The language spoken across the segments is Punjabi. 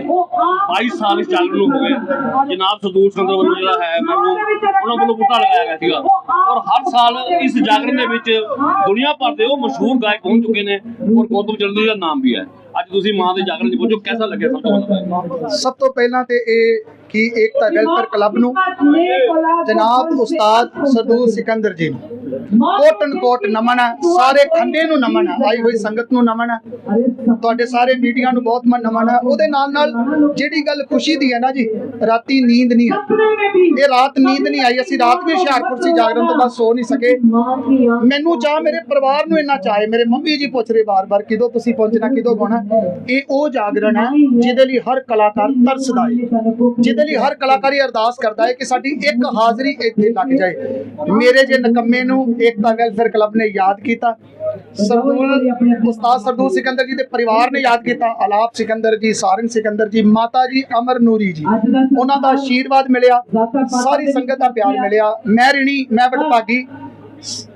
22 ਸਾਲ ਇਸ ਜਾਗਰਣ ਨੂੰ ਹੋ ਗਏ ਜਨਾਬ ਸਦੂਰ ਸੰਦਰ ਵੱਲੋਂ ਜਿਹੜਾ ਹੈ ਮੈਨੂੰ ਉਹਨਾਂ ਵੱਲੋਂ ਬੂਟਾ ਲਗਾਇਆ ਗਿਆ ਸੀਗਾ। ਔਰ ਹਰ ਸਾਲ ਇਸ ਜਾਗਰਣ ਦੇ ਵਿੱਚ ਦੁਨੀਆ ਭਰ ਦੇ ਉਹ ਮਸ਼ਹੂਰ ਗਾਇਕ ਪਹੁੰਚ ਚੁੱਕੇ ਨੇ ਔਰ ਗੌਤਮ ਚੰਦਰ ਦਾ ਨਾਮ ਵੀ ਹੈ। ਅੱਜ ਤੁਸੀਂ ਮਾਂ ਦੇ ਜਾਗਰਣ 'ਚ ਪਹੁੰਚੋ। ਕਿਹਦਾ ਲੱਗਿਆ ਸਭ ਤੋਂ ਪਹਿਲਾਂ? ਸਭ ਤੋਂ ਪਹਿਲਾਂ ਤੇ ਇਹ ਕਿ ਏਕਤਾ ਵੈਲਫੇਅਰ ਕਲੱਬ ਨੂੰ ਜਨਾਬ ਉਸਤਾਦ ਸਰਦੂਰ ਸਿਕੰਦਰ ਜੀ ਨੂੰ। ਕੋਟਨ ਕੋਟ ਨਮਨ ਹੈ, ਸਾਰੇ ਖੰਡੇ ਨੂੰ ਨਮਨ ਹੈ, ਆਈ ਹੋਈ ਸੰਗਤ ਨੂੰ ਨਮਨ ਹੈ। ਤੁਹਾਡੇ ਸਾਰੇ ਮੀਡੀਆ ਨੂੰ ਬਹੁਤ ਮਨ ਨਮਨ ਹੈ। ਉਹਦੇ ਨਾਲ ਨਾਲ ਜਿਹੜੀ ਗੱਲ ਖੁਸ਼ੀ ਦੀ ਹੈ ਨਾ ਜੀ, ਰਾਤੀ ਨੀਂਦ ਨਹੀਂ ਆਈ। ਇਹ ਰਾਤ ਨੀਂਦ ਨਹੀਂ ਆਈ, ਅਸੀਂ ਰਾਤ ਵੀ ਹੁਸ਼ਿਆਰਪੁਰ ਸੀ ਜਾਗਰਣ ਤੋਂ ਬਾਅਦ ਸੋ ਨਹੀਂ ਸਕੇ। ਮੈਨੂੰ ਚਾਹ ਮੇਰੇ ਪਰਿਵਾਰ ਨੂੰ ਇੰਨਾ ਚਾਹੇ ਮੇਰੇ ਮੰਮੀ ਜੀ ਪੁੱਛ ਰਹੇ ਬਾਰ-ਬਾਰ, ਕਿਦੋਂ ਤੁਸੀਂ ਪਹੁੰਚਣਾ, ਕਿਦੋਂ ਗਾਉਣਾ ਇਹ ਉਹ ਜਾਗਰਣ ਹੈ, ਜਿਹਦੇ ਲਈ ਹਰ ਕਲਾਕਾਰ ਤਰਸਦਾ ਹੈ। ਜਿਹਦੇ ਲਈ ਹਰ ਕਲਾਕਾਰੀ ਅਰਦਾਸ ਕਰਦਾ ਹੈ ਕਿ ਸਾਡੀ ਇੱਕ ਹਾਜ਼ਰੀ ਇੱਥੇ ਲੱਗ ਜਾਏ। ਮੇਰੇ ਜੇ ਨਕੰਮੇ ਨੂੰ ਏਕਤਾ ਵੈਲਫੇਅਰ ਕਲੱਬ ਨੇ ਯਾਦ ਕੀਤਾ, ਸਰਦੂਲ, ਉਸਤਾਦ ਸਰਦੂਲ ਸਿਕੰਦਰ ਜੀ ਦੇ ਪਰਿਵਾਰ ਨੇ ਯਾਦ ਕੀਤਾ, ਆਲਾਪ ਸਿਕੰਦਰ ਜੀ, ਸਾਰੰਗ ਸਿਕੰਦਰ ਜੀ, ਮਾਤਾ ਜੀ, ਅਮਰ ਨੂਰੀ ਜੀ। ਉਹਨਾਂ ਦਾ ਆਸ਼ੀਰਵਾਦ ਮਿਲਿਆ, ਸਾਰੀ ਸੰਗਤ ਦਾ ਪਿਆਰ ਮਿਲਿਆ। ਮੈਂ ਰਿਣੀ, ਮੈਂ ਵਡਭਾਗੀ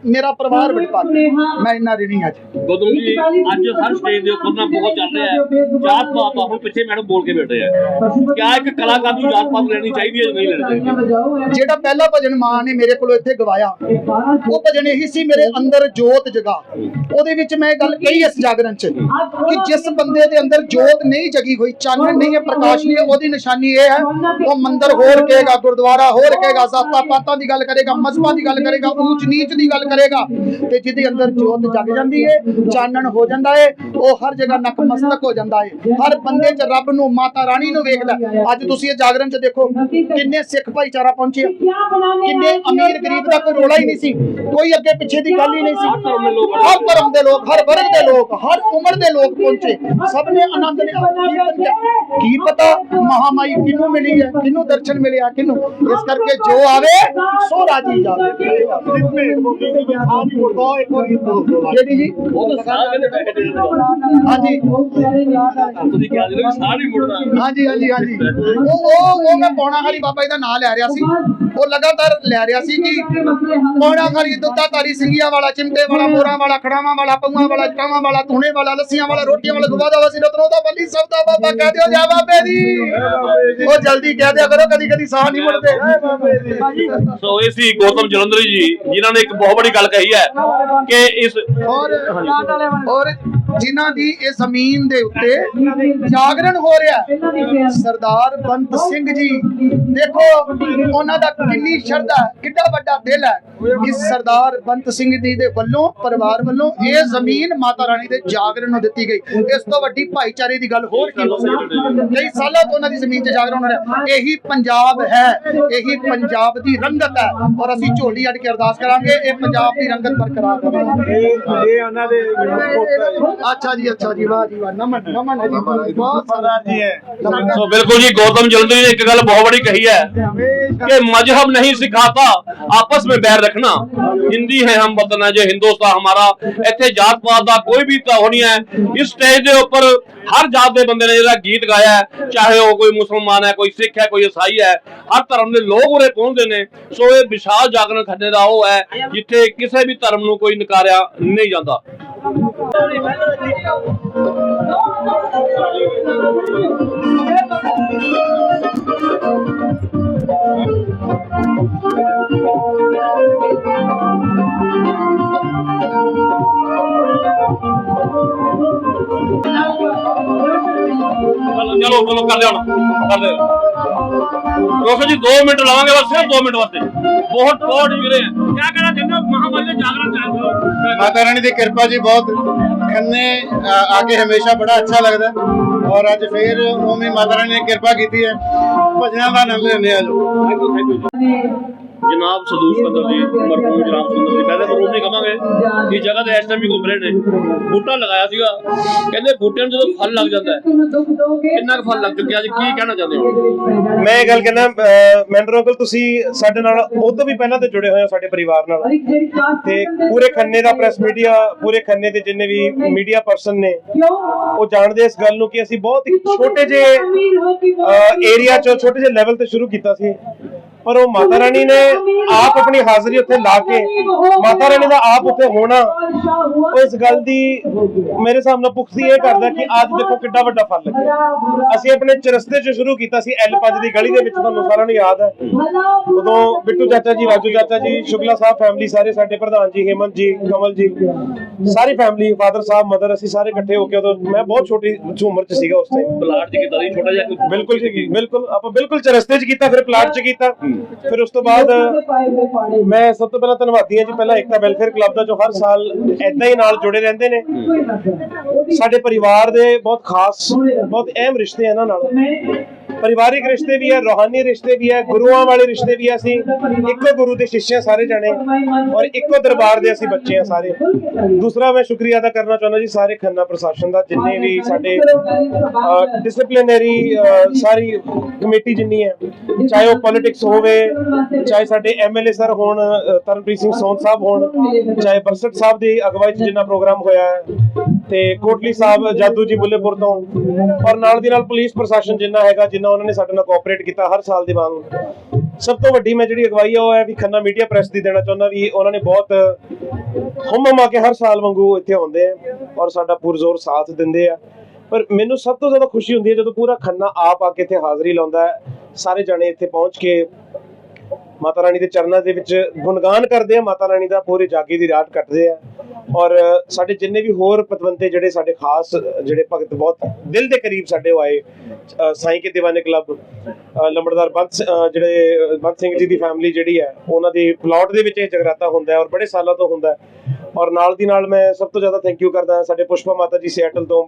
ਮੇਰਾ ਪਰਿਵਾਰ ਵਡਭਾਗੀ ਮੈਂ ਇੰਨਾ ਰਿਣੀ ਅੱਜ। ਗੌਤਮ ਜੀ ਅੱਜ ਹਰ ਸਟੇਜ ਦੇ ਉੱਪਰ ਨਾ ਬਹੁਤ ਚੱਲ ਰਿਹਾ ਹੈ। ਜਾਤ ਪਾਤ ਆ ਹੁਣ ਪਿੱਛੇ ਮੈਡਮ ਬੋਲ ਕੇ ਬੈਠੇ ਆ। ਕਿਆ ਇੱਕ ਕਲਾਕਾਰ ਨੂੰ ਜਾਤ ਪਾਤ ਲੈਣੀ ਚਾਹੀਦੀ ਹੈ ਜਾਂ ਨਹੀਂ ਲੈਣੀ ਚਾਹੀਦੀ? ਜਿਹੜਾ ਪਹਿਲਾ ਭਜਨ ਮਾਂ ਨੇ ਮੇਰੇ ਕੋਲੋਂ ਇੱਥੇ ਗਵਾਇਆ ਉਹ ਭਜਨ ਇਹੀ ਸੀ ਮੇਰੇ ਅੰਦਰ ਜੋਤ ਜਗਾ। ਉਹਦੇ ਵਿੱਚ ਮੈਂ ਇਹ ਗੱਲ ਕਹੀ ਇਸ ਜਾਗਰਣ ਚ ਕਿ ਜਿਸ ਬੰਦੇ ਦੇ ਅੰਦਰ ਜੋਤ ਨਹੀਂ ਜਗੀ ਹੋਈ ਚਾਨਣ ਨਹੀਂ ਹੈ ਪ੍ਰਕਾਸ਼ ਨਹੀਂ ਹੈ ਉਹਦੀ ਨਿਸ਼ਾਨੀ ਇਹ ਹੈ ਉਹ ਮੰਦਰ ਹੋਰ ਕਹੇਗਾ ਗੁਰਦੁਆਰਾ ਹੋਰ ਕਹੇਗਾ ਜ਼ਾਤਾਂ ਪਾਤਾਂ ਦੀ ਗੱਲ ਕਰੇਗਾ ਮਜ਼ਹਬਾਂ ਦੀ ਗੱਲ ਕਰੇਗਾ ਊਚ ਨੀਚ ਦੀ ਗੱਲ ਕਰੇਗਾ ਤੇ ਜਿਹਦੇ ਅੰਦਰ ਜੋਤ ਜਗ ਜਾਂਦੀ ਹੈ ਚਾਨਣ ਹੋ ਜਾਂਦਾ ਹੈ ਉਹ ਹਰ ਜਗ੍ਹਾ ਨਕਮਸਤਕ ਹੋ ਜਾਂਦਾ ਹੈ ਹਰ ਬੰਦੇ 'ਚ ਰੱਬ ਨੂੰ, ਮਾਤਾ ਰਾਣੀ ਨੂੰ ਵੇਖਦਾ। ਅੱਜ ਤੁਸੀਂ ਇਹ ਜਾਗਰਣ 'ਚ ਦੇਖੋ, ਕਿੰਨੇ ਸਿੱਖ ਭਾਈਚਾਰਾ ਪਹੁੰਚੇ ਕਿੰਨੇ ਅਮੀਰ ਗਰੀਬ ਦਾ ਕੋਈ ਰੋਲਾ ਹੀ ਨਹੀਂ ਸੀ। ਕੋਈ ਅੱਗੇ ਪਿੱਛੇ ਦੀ ਗੱਲ ਹੀ ਨਹੀਂ ਸੀ। ਹਰ ਧਰਮ ਦੇ ਲੋਕ, ਹਰ ਵਰਗ ਦੇ ਲੋਕ, ਹਰ ਉਮਰ ਦੇ ਲੋਕ ਪਹੁੰਚੇ। ਸਭ ਨੇ ਆਨੰਦ ਲਿਆ। ਕੀ ਪਤਾ ਮਹਾਮਾਈ ਕਿਹਨੂੰ ਮਿਲੀ ਹੈ, ਕਿਹਨੂੰ ਦਰਸ਼ਨ ਮਿਲਿਆ, ਕਿਹਨੂੰ। ਇਸ ਕਰਕੇ ਜੋ ਆਵੇ, ਸੋ ਰਾਜੀ ਜਾਵੇ। ਜਿਹੜੀ ਜੀ ਉਹ ਤਾਂ ਸਾਹ ਕਿਤੇ ਬੈਠੇ ਦੇ ਹਾਂਜੀ। ਤੁਸੀਂ ਕਿਹਾ ਜਿਹੜਾ ਸਾਹ ਨਹੀਂ ਮੁੜਦਾ ਹਾਂਜੀ ਹਾਂਜੀ ਹਾਂਜੀ। ਉਹ ਉਹ ਉਹ ਮੈਂ ਪੌਣਾ ਖਾਲੀ ਬਾਬਾ ਜੀ ਦਾ ਨਾਮ ਲੈ ਰਿਹਾ ਸੀ। ਉਹ ਲਗਾਤਾਰ ਲੈ ਰਿਹਾ ਸੀ ਕਿ ਪੌਣਾ ਖਾਲੀ ਦੁੱਧਾ ਤਾਰੀ ਸਿੰਘੀਆਂ ਵਾਲਾ ਵਾਲਾ ਮੋਰਾਂ ਵਾਲਾ ਖੜਾਵਾਂ ਵਾਲਾ ਪਊਆਂ ਵਾਲਾ ਚਾਵਾਂ ਵਾਲਾ ਧੂਣੇ ਵਾਲਾ ਲੱਸੀਆਂ ਵਾਲਾ ਰੋਟੀਆਂ ਵਾਲਾ ਗੁਵਾ ਦਾ ਵਸੀ ਰਤਨੋ ਦਾ ਬੱਲੀ ਸਭ ਦਾ ਬਾਬਾ ਕਹਿ ਦਿਓ ਜਾ ਬਾਬੇ ਦੀ। ਉਹ ਜਲਦੀ ਕਹਿ ਦਿਆ ਕਰੋ ਕਦੀ ਕਦੀ ਸਾਹ ਨਹੀਂ ਮੁੜਦੇ। ਸੋ ਇਹ ਸੀ ਗੌਤਮ ਜਲੰਧਰੀ ਜੀ ਜਿਨ੍ਹਾਂ ਨੇ ਇੱਕ ਬਹੁਤ ਬੜੀ ਗੱਲ ਕਹੀ ਹੈ ਕਿ ਇਸ ਔਰ ਔਰ ਜਿਨ੍ਹਾਂ ਦੀ ਇਹ ਜ਼ਮੀਨ ਦੇ ਉੱਤੇ ਜਾਗਰਣ ਹੋ ਰਿਹਾ ਸਰਦਾਰ ਬੰਤ ਸਿੰਘ ਜੀ, ਦੇਖੋ, ਉਹਨਾਂ ਦਾ ਕਿੰਨੀ ਸ਼ਰਧਾ ਕਿੱਡਾ ਵੱਡਾ ਦਿਲ ਹੈ ਕਿ ਸਰਦਾਰ ਬੰਤ ਸਿੰਘ ਜੀ ਦੇ ਵੱਲੋਂ, ਪਰਿਵਾਰ ਵੱਲੋਂ ਇਹ ਜ਼ਮੀਨ ਮਾਤਾ ਰਾਣੀ ਦੇ ਜਾਗਰਣ ਨੂੰ ਦਿੱਤੀ ਗਈ। ਇਸ ਤੋਂ ਵੱਡੀ ਭਾਈਚਾਰੇ ਦੀ ਗੱਲ ਹੋਰ ਕੀ ਹੋ ਸਕਦੀ ਕਈ ਸਾਲਾਂ ਤੋਂ ਉਹਨਾਂ ਦੀ ਜ਼ਮੀਨ ਤੇ ਜਾਗਰਣ ਹੋ ਰਿਹਾ ਇਹੀ ਪੰਜਾਬ ਹੈ, ਇਹੀ ਪੰਜਾਬ ਦੀ ਰੰਗਤ ਹੈ। ਔਰ ਅਸੀਂ ਝੋਲੀ ਅੱਡ ਕੇ ਅਰਦਾਸ ਕਰਾਂਗੇ, ਇਹ ਪੰਜਾਬ ਪੰਜਾਬ ਦੀ ਰੰਗਤ ਬਰਕਰਾਰ ਰਹੇ। ਇਹ ਉਹਨਾਂ ਦੇ ਅੱਛਾ ਜੀ ਅੱਛਾ ਜੀ ਵਾਹ ਜੀ ਵਾਹ। ਨਮਨ ਨਮਨ ਜੀ ਬਹੁਤ ਸਰਦਾਰ ਜੀ ਹੈ। ਸੋ ਬਿਲਕੁਲ ਜੀ ਗੌਤਮ ਜਲੰਧਰੀ ਨੇ ਇੱਕ ਗੱਲ ਬਹੁਤ ਬੜੀ ਕਹੀ ਹੈ ਕਿ ਮذਹਬ ਨਹੀਂ ਸਿਖਾਤਾ ਆਪਸ ਵਿੱਚ ਬੈਰ ਰੱਖਣਾ। ਹਿੰਦੀ ਹੈ ਹਮ ਵਤਨ ਹੈ ਜੇ ਹਿੰਦੁਸਤਾਨ ਹਮਾਰਾ ਇੱਥੇ ਜਾਤ ਪਾਤ ਦਾ ਕੋਈ ਵੀ ਤਾਂ ਨਹੀਂ ਹੈ। ਇਸ ਸਟੇਜ ਦੇ ਉੱਪਰ ਹਰ ਜਾਤ ਦੇ ਬੰਦੇ ਨੇ ਜਿਹੜਾ ਗੀਤ ਗਾਇਆ ਹੈ ਚਾਹੇ ਉਹ ਕੋਈ ਮੁਸਲਮਾਨ ਹੈ ਕੋਈ ਸਿੱਖ ਹੈ ਕੋਈ ਈਸਾਈ ਹੈ ਹਰ ਧਰਮ ਦੇ ਲੋਕ ਉਰੇ ਪਹੁੰਚਦੇ ਨੇ। ਸੋ ਇਹ ਵਿਸ਼ਾਲ ਜਾਗਰਣ ਖੱਡੇ ਦਾ ਉਹ ਹੈ ਜਿੱਥੇ ਕਿਸੇ ਵੀ ਧਰਮ ਨੂੰ ਕੋਈ ਨਕਾਰਿਆ ਨਹੀਂ ਜਾਂਦਾ। ਚਲੋ ਚਲੋ ਕਰ ਲਿਆ ਹੁਣ, ਕਰ ਦੇ ਰੋਕੋ ਜੀ 2 ਮਿੰਟ ਲਾਵਾਂਗੇ ਬਸ, ਸਿਰਫ 2 ਮਿੰਟ ਵਾਸਤੇ। ਬਹੁਤ ਬਹੁਤ ਵੀਰੇ। ਕੀ ਕਹਿਣਾ ਮਾਤਾ ਰਾਣੀ ਦੀ ਕਿਰਪਾ ਜੀ ਬਹੁਤ। ਖੰਨੇ ਆ ਕੇ ਹਮੇਸ਼ਾ ਬੜਾ ਅੱਛਾ ਲੱਗਦਾ। ਔਰ ਅੱਜ ਫੇਰ ਉਵੇਂ ਮਾਤਾ ਰਾਣੀ ਨੇ ਕਿਰਪਾ ਕੀਤੀ ਹੈ। ਭਜਨਾਂ ਦਾ ਆਨੰਦ ਲੈਂਦੇ ਆ ਜੋ। ਜਨਾਬ ਸਦੂਰ ਸੁੰਦਰ ਜੀ, ਮਰਹੂਮ ਜਨਾਬ ਸੁੰਦਰ ਜੀ। ਪਹਿਲੇ ਮਰਹੂਮ ਨਹੀਂ ਕਵਾਂਗੇ। ਇਹ ਜਗ੍ਹਾ ਤੇ ਇਸ ਟਾਈਮ ਵੀ ਘੁੰਮ ਰਹੇ ਨੇ। ਬੂਟਾ ਲਗਾਇਆ ਸੀਗਾ। ਕਹਿੰਦੇ ਬੂਟਿਆਂ ਨੂੰ ਜਦੋਂ ਫਲ ਲੱਗ ਜਾਂਦਾ ਹੈ, ਕਿੰਨਾ ਕੁ ਫਲ ਲੱਗ ਚੁੱਕਿਆ? ਜੀ ਕੀ ਕਹਿਣਾ ਚਾਹੁੰਦੇ ਹੋ? ਮੈਂ ਇਹ ਗੱਲ ਕਹਿੰਦਾ ਮੈਂਟਰ ਅੰਕਲ, ਤੁਸੀਂ ਸਾਡੇ ਨਾਲ ਉਦੋਂ ਵੀ ਪਹਿਲਾਂ ਤੇ ਜੁੜੇ ਹੋਏ ਹੋ ਸਾਡੇ ਪਰਿਵਾਰ ਨਾਲ। ਤੇ ਪੂਰੇ ਖੰਨੇ ਦਾ ਪ੍ਰੈਸ ਮੀਡੀਆ ਪੂਰੇ ਖੰਨੇ ਦੇ ਜਿੰਨੇ ਵੀ ਮੀਡੀਆ ਪਰਸਨ ਨੇ, ਉਹ ਜਾਣਦੇ ਇਸ ਗੱਲ ਨੂੰ ਕਿ ਅਸੀਂ ਬਹੁਤ ਛੋਟੇ ਜਿਹੇ ਏਰੀਆ ਚੋਂ, ਛੋਟੇ ਜਿਹੇ ਲੈਵਲ ਤੇ ਸ਼ੁਰੂ ਕੀਤਾ ਸੀ। ਪਰ ਉਹ ਮਾਤਾ ਰਾਣੀ ਨੇ ਆਪ ਆਪਣੀ ਹਾਜ਼ਰੀ ਉੱਥੇ ਲਾ ਕੇ ਮਾਤਾ ਰਾਣੀ ਦਾ ਆਪ ਉੱਥੇ ਹੋਣਾ ਇਸ ਗੱਲ ਦੀ ਮੇਰੇ ਨਾਲ ਪੁਖਤੀ ਇਹ ਕਰਦਾ ਕਿ ਅੱਜ ਦੇਖੋ ਕਿੱਡਾ ਵੱਡਾ ਫਲ ਲੱਗਿਆ। ਅਸੀਂ ਆਪਣੇ ਚਰਸਤੇ ਚ ਸ਼ੁਰੂ ਕੀਤਾ ਸੀ L5 ਦੀ ਗਲੀ ਦੇ ਵਿੱਚ ਤੁਹਾਨੂੰ ਸਾਰਿਆਂ ਨੂੰ ਯਾਦ ਹੈ। ਉਦੋਂ ਬਿੱਟੂ ਚਾਚਾ ਜੀ ਰਾਜੂ ਚਾਚਾ ਜੀ ਸ਼ੁਕਲਾ ਸਾਹਿਬ ਫੈਮਿਲੀ ਸਾਰੇ ਸਾਡੇ ਪ੍ਰਧਾਨ ਜੀ ਹੇਮੰਤ ਜੀ ਕਮਲ ਜੀ ਸਾਰੀ ਫੈਮਿਲੀ ਫਾਦਰ ਸਾਹਿਬ ਮਦਰ ਅਸੀਂ ਸਾਰੇ ਇਕੱਠੇ ਹੋ ਕੇ ਉਦੋਂ ਮੈਂ ਬਹੁਤ ਛੋਟੀ ਉਮਰ ਚ ਸੀਗਾ ਉਸ ਟਾਈਮ ਪਲਾਟ ਚ ਕੀਤਾ ਸੀ ਛੋਟਾ ਜਿਹਾ ਬਿਲਕੁਲ ਬਿਲਕੁਲ ਆਪਾਂ ਬਿਲਕੁਲ ਚਰਸਤੇ ਚ ਕੀਤਾ ਫਿਰ ਪਲਾਟ ਚ ਕੀਤਾ। ਫਿਰ ਉਸ ਤੋਂ ਬਾਅਦ ਮੈਂ ਸਭ ਤੋਂ ਪਹਿਲਾਂ ਧੰਨਵਾਦੀ ਹਾਂ ਜੀ, ਪਹਿਲਾਂ ਏਕਤਾ ਵੈਲਫੇਅਰ ਕਲੱਬ ਦਾ ਜੋ ਹਰ ਸਾਲ ਐਦਾਂ ਹੀ ਨਾਲ ਜੁੜੇ ਰਹਿੰਦੇ ਨੇ। ਸਾਡੇ ਪਰਿਵਾਰ ਦੇ ਬਹੁਤ ਖਾਸ, ਬਹੁਤ ਅਹਿਮ ਰਿਸ਼ਤੇ ਇਹਨਾਂ ਨਾਲ। ਪਰਿਵਾਰਿਕ ਰਿਸ਼ਤੇ ਵੀ ਹੈ, ਰੋਹਾਨੀ ਰਿਸ਼ਤੇ ਵੀ ਹੈ, ਗੁਰੂਆਂ ਵਾਲੇ ਰਿਸ਼ਤੇ ਵੀ ਹੈ ਅਸੀਂ ਇੱਕੋ ਗੁਰੂ ਦੇ ਸ਼ਿష్‍ය ਹਾਂ ਸਾਰੇ ਜਣੇ ਔਰ ਇੱਕੋ ਦਰਬਾਰ ਦੇ ਅਸੀਂ ਬੱਚੇ ਆ ਸਾਰੇ। ਦੂਸਰਾ ਮੈਂ ਸ਼ੁਕਰੀਆ ਅਦਾ ਕਰਨਾ ਚਾਹੁੰਦਾ ਜੀ ਸਾਰੇ ਖੰਨਾ ਪ੍ਰਸ਼ਾਸਨ ਦਾ, ਜਿੰਨੇ ਵੀ ਸਾਡੇ ਡਿਸਪਲਿਨਰੀ ਸਾਰੀ ਕਮੇਟੀ ਜਿੰਨੀ ਹੈ, ਚਾਹੇ ਉਹ ਪੋਲਿਟਿਕਸ ਹੋਵੇ, ਚਾਹੇ ਸਾਡੇ ਐਮਐਲਏ ਸਰ ਹੋਣ ਤਰਨਪ੍ਰੀਤ ਸਿੰਘ ਸੌਂਦ ਸਾਹਿਬ ਹੋਣ, ਚਾਹੇ ਬਰਸਟ ਸਾਹਿਬ ਦੀ ਅਗਵਾਈ 'ਚ ਜਿੰਨਾ ਪ੍ਰੋਗਰਾਮ ਹੋਇਆ ਹੈ ਤੇ ਕੋਟਲੀ ਸਾਹਿਬ ਜਾਦੂ ਜੀ ਬੁੱਲੇਪੁਰ ਤੋਂ ਔਰ ਨਾਲ ਦੀ ਨਾਲ ਪੁਲਿਸ ਪ੍ਰਸ਼ਾਸਨ ਜਿੰਨਾ ਹੈਗਾ, ਜਿੰਨਾ ਉਹਨਾਂ ਨੇ ਸਾਡੇ ਨਾਲ ਕੋਆਪਰੇਟ ਕੀਤਾ ਹਰ ਸਾਲ ਦੀ ਵਾਂਗ। ਸਭ ਤੋਂ ਵੱਡੀ ਮੈਂ ਜਿਹੜੀ ਅਗਵਾਈ ਹੈ ਉਹ ਹੈ ਵੀ ਖੰਨਾ ਮੀਡੀਆ ਪ੍ਰੈਸ ਦੀ ਦੇਣਾ ਚਾਹੁੰਦਾ ਵੀ ਉਹਨਾਂ ਨੇ ਬਹੁਤ ਹਮ ਹਮਾ ਕੇ ਹਰ ਸਾਲ ਵਾਂਗੂ ਇੱਥੇ ਆਉਂਦੇ ਆ ਔਰ ਸਾਡਾ ਪੁਰਜ਼ੋਰ ਸਾਥ ਦਿੰਦੇ ਆ। ਪਰ ਮੈਨੂੰ ਸਭ ਤੋਂ ਜ਼ਿਆਦਾ ਖੁਸ਼ੀ ਹੁੰਦੀ ਹੈ ਜਦੋਂ ਪੂਰਾ ਖੰਨਾ ਆਪ ਆ ਕੇ ਇੱਥੇ ਹਾਜ਼ਰੀ ਲਾਉਂਦਾ ਹੈ, ਸਾਰੇ ਜਣੇ ਇੱਥੇ ਪਹੁੰਚ ਕੇ ਮਾਤਾ ਰਾਣੀ ਦੇ ਚਰਨਾਂ ਦੇ ਵਿੱਚ ਗੁਣਗਾਨ ਕਰਦੇ ਆ ਮਾਤਾ ਰਾਣੀ ਦਾ ਪੂਰੇ ਜਾਗੀ ਦੀ ਰਾਤ ਕੱਟਦੇ ਆ। ਔਰ ਸਾਡੇ ਜਿੰਨੇ ਵੀ ਹੋਰ ਪਤਵੰਤੇ ਜਿਹੜੇ ਸਾਡੇ ਖਾਸ ਜਿਹੜੇ ਭਗਤ ਬਹੁਤ ਦਿਲ ਦੇ ਕਰੀਬ ਸਾਡੇ ਉਹ ਆਏ ਅ, ਸਾਈਂ ਕੇ ਦੀਵਾਨੇ ਕਲੱਬ ਲੰਬੜਦਾਰ ਬੰਤ ਜਿਹੜੇ ਬੰਤ ਸਿੰਘ ਜੀ ਦੀ ਫੈਮਿਲੀ ਜਿਹੜੀ ਹੈ ਉਹਨਾਂ ਦੇ ਪਲਾਟ ਦੇ ਵਿੱਚ ਇਹ ਜਗਰਾਤਾ ਹੁੰਦਾ ਹੈ ਔਰ ਬੜੇ ਸਾਲਾਂ ਤੋਂ ਹੁੰਦਾ ਹੈ। ਔਰ ਨਾਲ ਦੀ ਨਾਲ ਮੈਂ ਸਭ ਤੋਂ ਜ਼ਿਆਦਾ ਥੈਂਕ ਯੂ ਕਰਦਾ ਸਾਡੇ ਪੁਸ਼ਪਾ ਮਾਤਾ ਜੀ ਸਿਆਟਲ ਤੋਂ,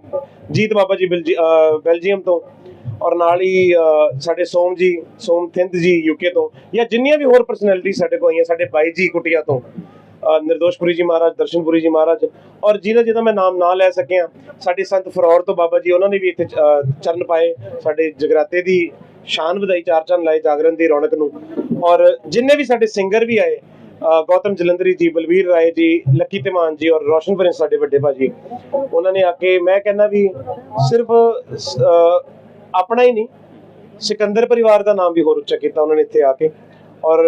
ਜੀਤ ਬਾਬਾ ਜੀ ਬੈਲਜੀਅਮ ਤੋਂ, ਔਰ ਨਾਲ ਹੀ ਸਾਡੇ ਸੋਮ ਜੀ, ਸੋਮ ਥਿੰਦ ਜੀ ਯੂਕੇ ਤੋਂ, ਜਾਂ ਜਿੰਨੀਆਂ ਵੀ ਹੋਰ ਪਰਸਨੈਲਿਟੀ ਸਾਡੇ ਕੋਲ ਆਈਆਂ, ਸਾਡੇ ਬਾਈ ਜੀ ਕੁਟਿਆ ਤੋਂ ਨਿਰਦੋਸ਼ਪੁਰੀ ਜੀ ਮਹਾਰਾਜ ਦਰਸ਼ਨਪੁਰੀ ਜੀ ਮਹਾਰਾਜ, ਔਰ ਜਿਹਨਾਂ ਜਿਹਦਾ ਮੈਂ ਨਾਮ ਨਾ ਲੈ ਸਕਿਆ, ਸਾਡੇ ਸੰਤ ਫਰੌਰ ਤੋਂ ਬਾਬਾ ਜੀ, ਉਹਨਾਂ ਨੇ ਵੀ ਇੱਥੇ ਚਰਨ ਪਾਏ, ਸਾਡੇ ਜਗਰਾਤੇ ਦੀ ਸ਼ਾਨ ਵਧਾਈ, ਚਾਰ ਚੰਨ ਲਾਏ ਜਾਗਰਨ ਦੀ ਰੌਣਕ ਨੂੰ, ਔਰ ਜਿੰਨੇ ਵੀ ਸਾਡੇ ਸਿੰਗਰ ਵੀ ਆਏ ਗੌਤਮ ਜਲੰਧਰੀ ਜੀ, ਬਲਵੀਰ ਰਾਏ ਜੀ, ਲੱਕੀ ਧਮਾਨ ਜੀ ਔਰ ਰੋਸ਼ਨ ਪ੍ਰਿੰਸ ਸਾਡੇ ਵੱਡੇ ਭਾਜੀ। ਉਹਨਾਂ ਨੇ ਆ ਕੇ ਮੈਂ ਕਹਿੰਦਾ ਵੀ ਸਿਰਫ ਆਪਣਾ ਹੀ ਨਹੀਂ, ਸਿਕੰਦਰ ਪਰਿਵਾਰ ਦਾ ਨਾਮ ਵੀ ਹੋਰ ਉੱਚਾ ਕੀਤਾ ਉਹਨਾਂ ਨੇ ਇੱਥੇ ਆ ਕੇ। ਔਰ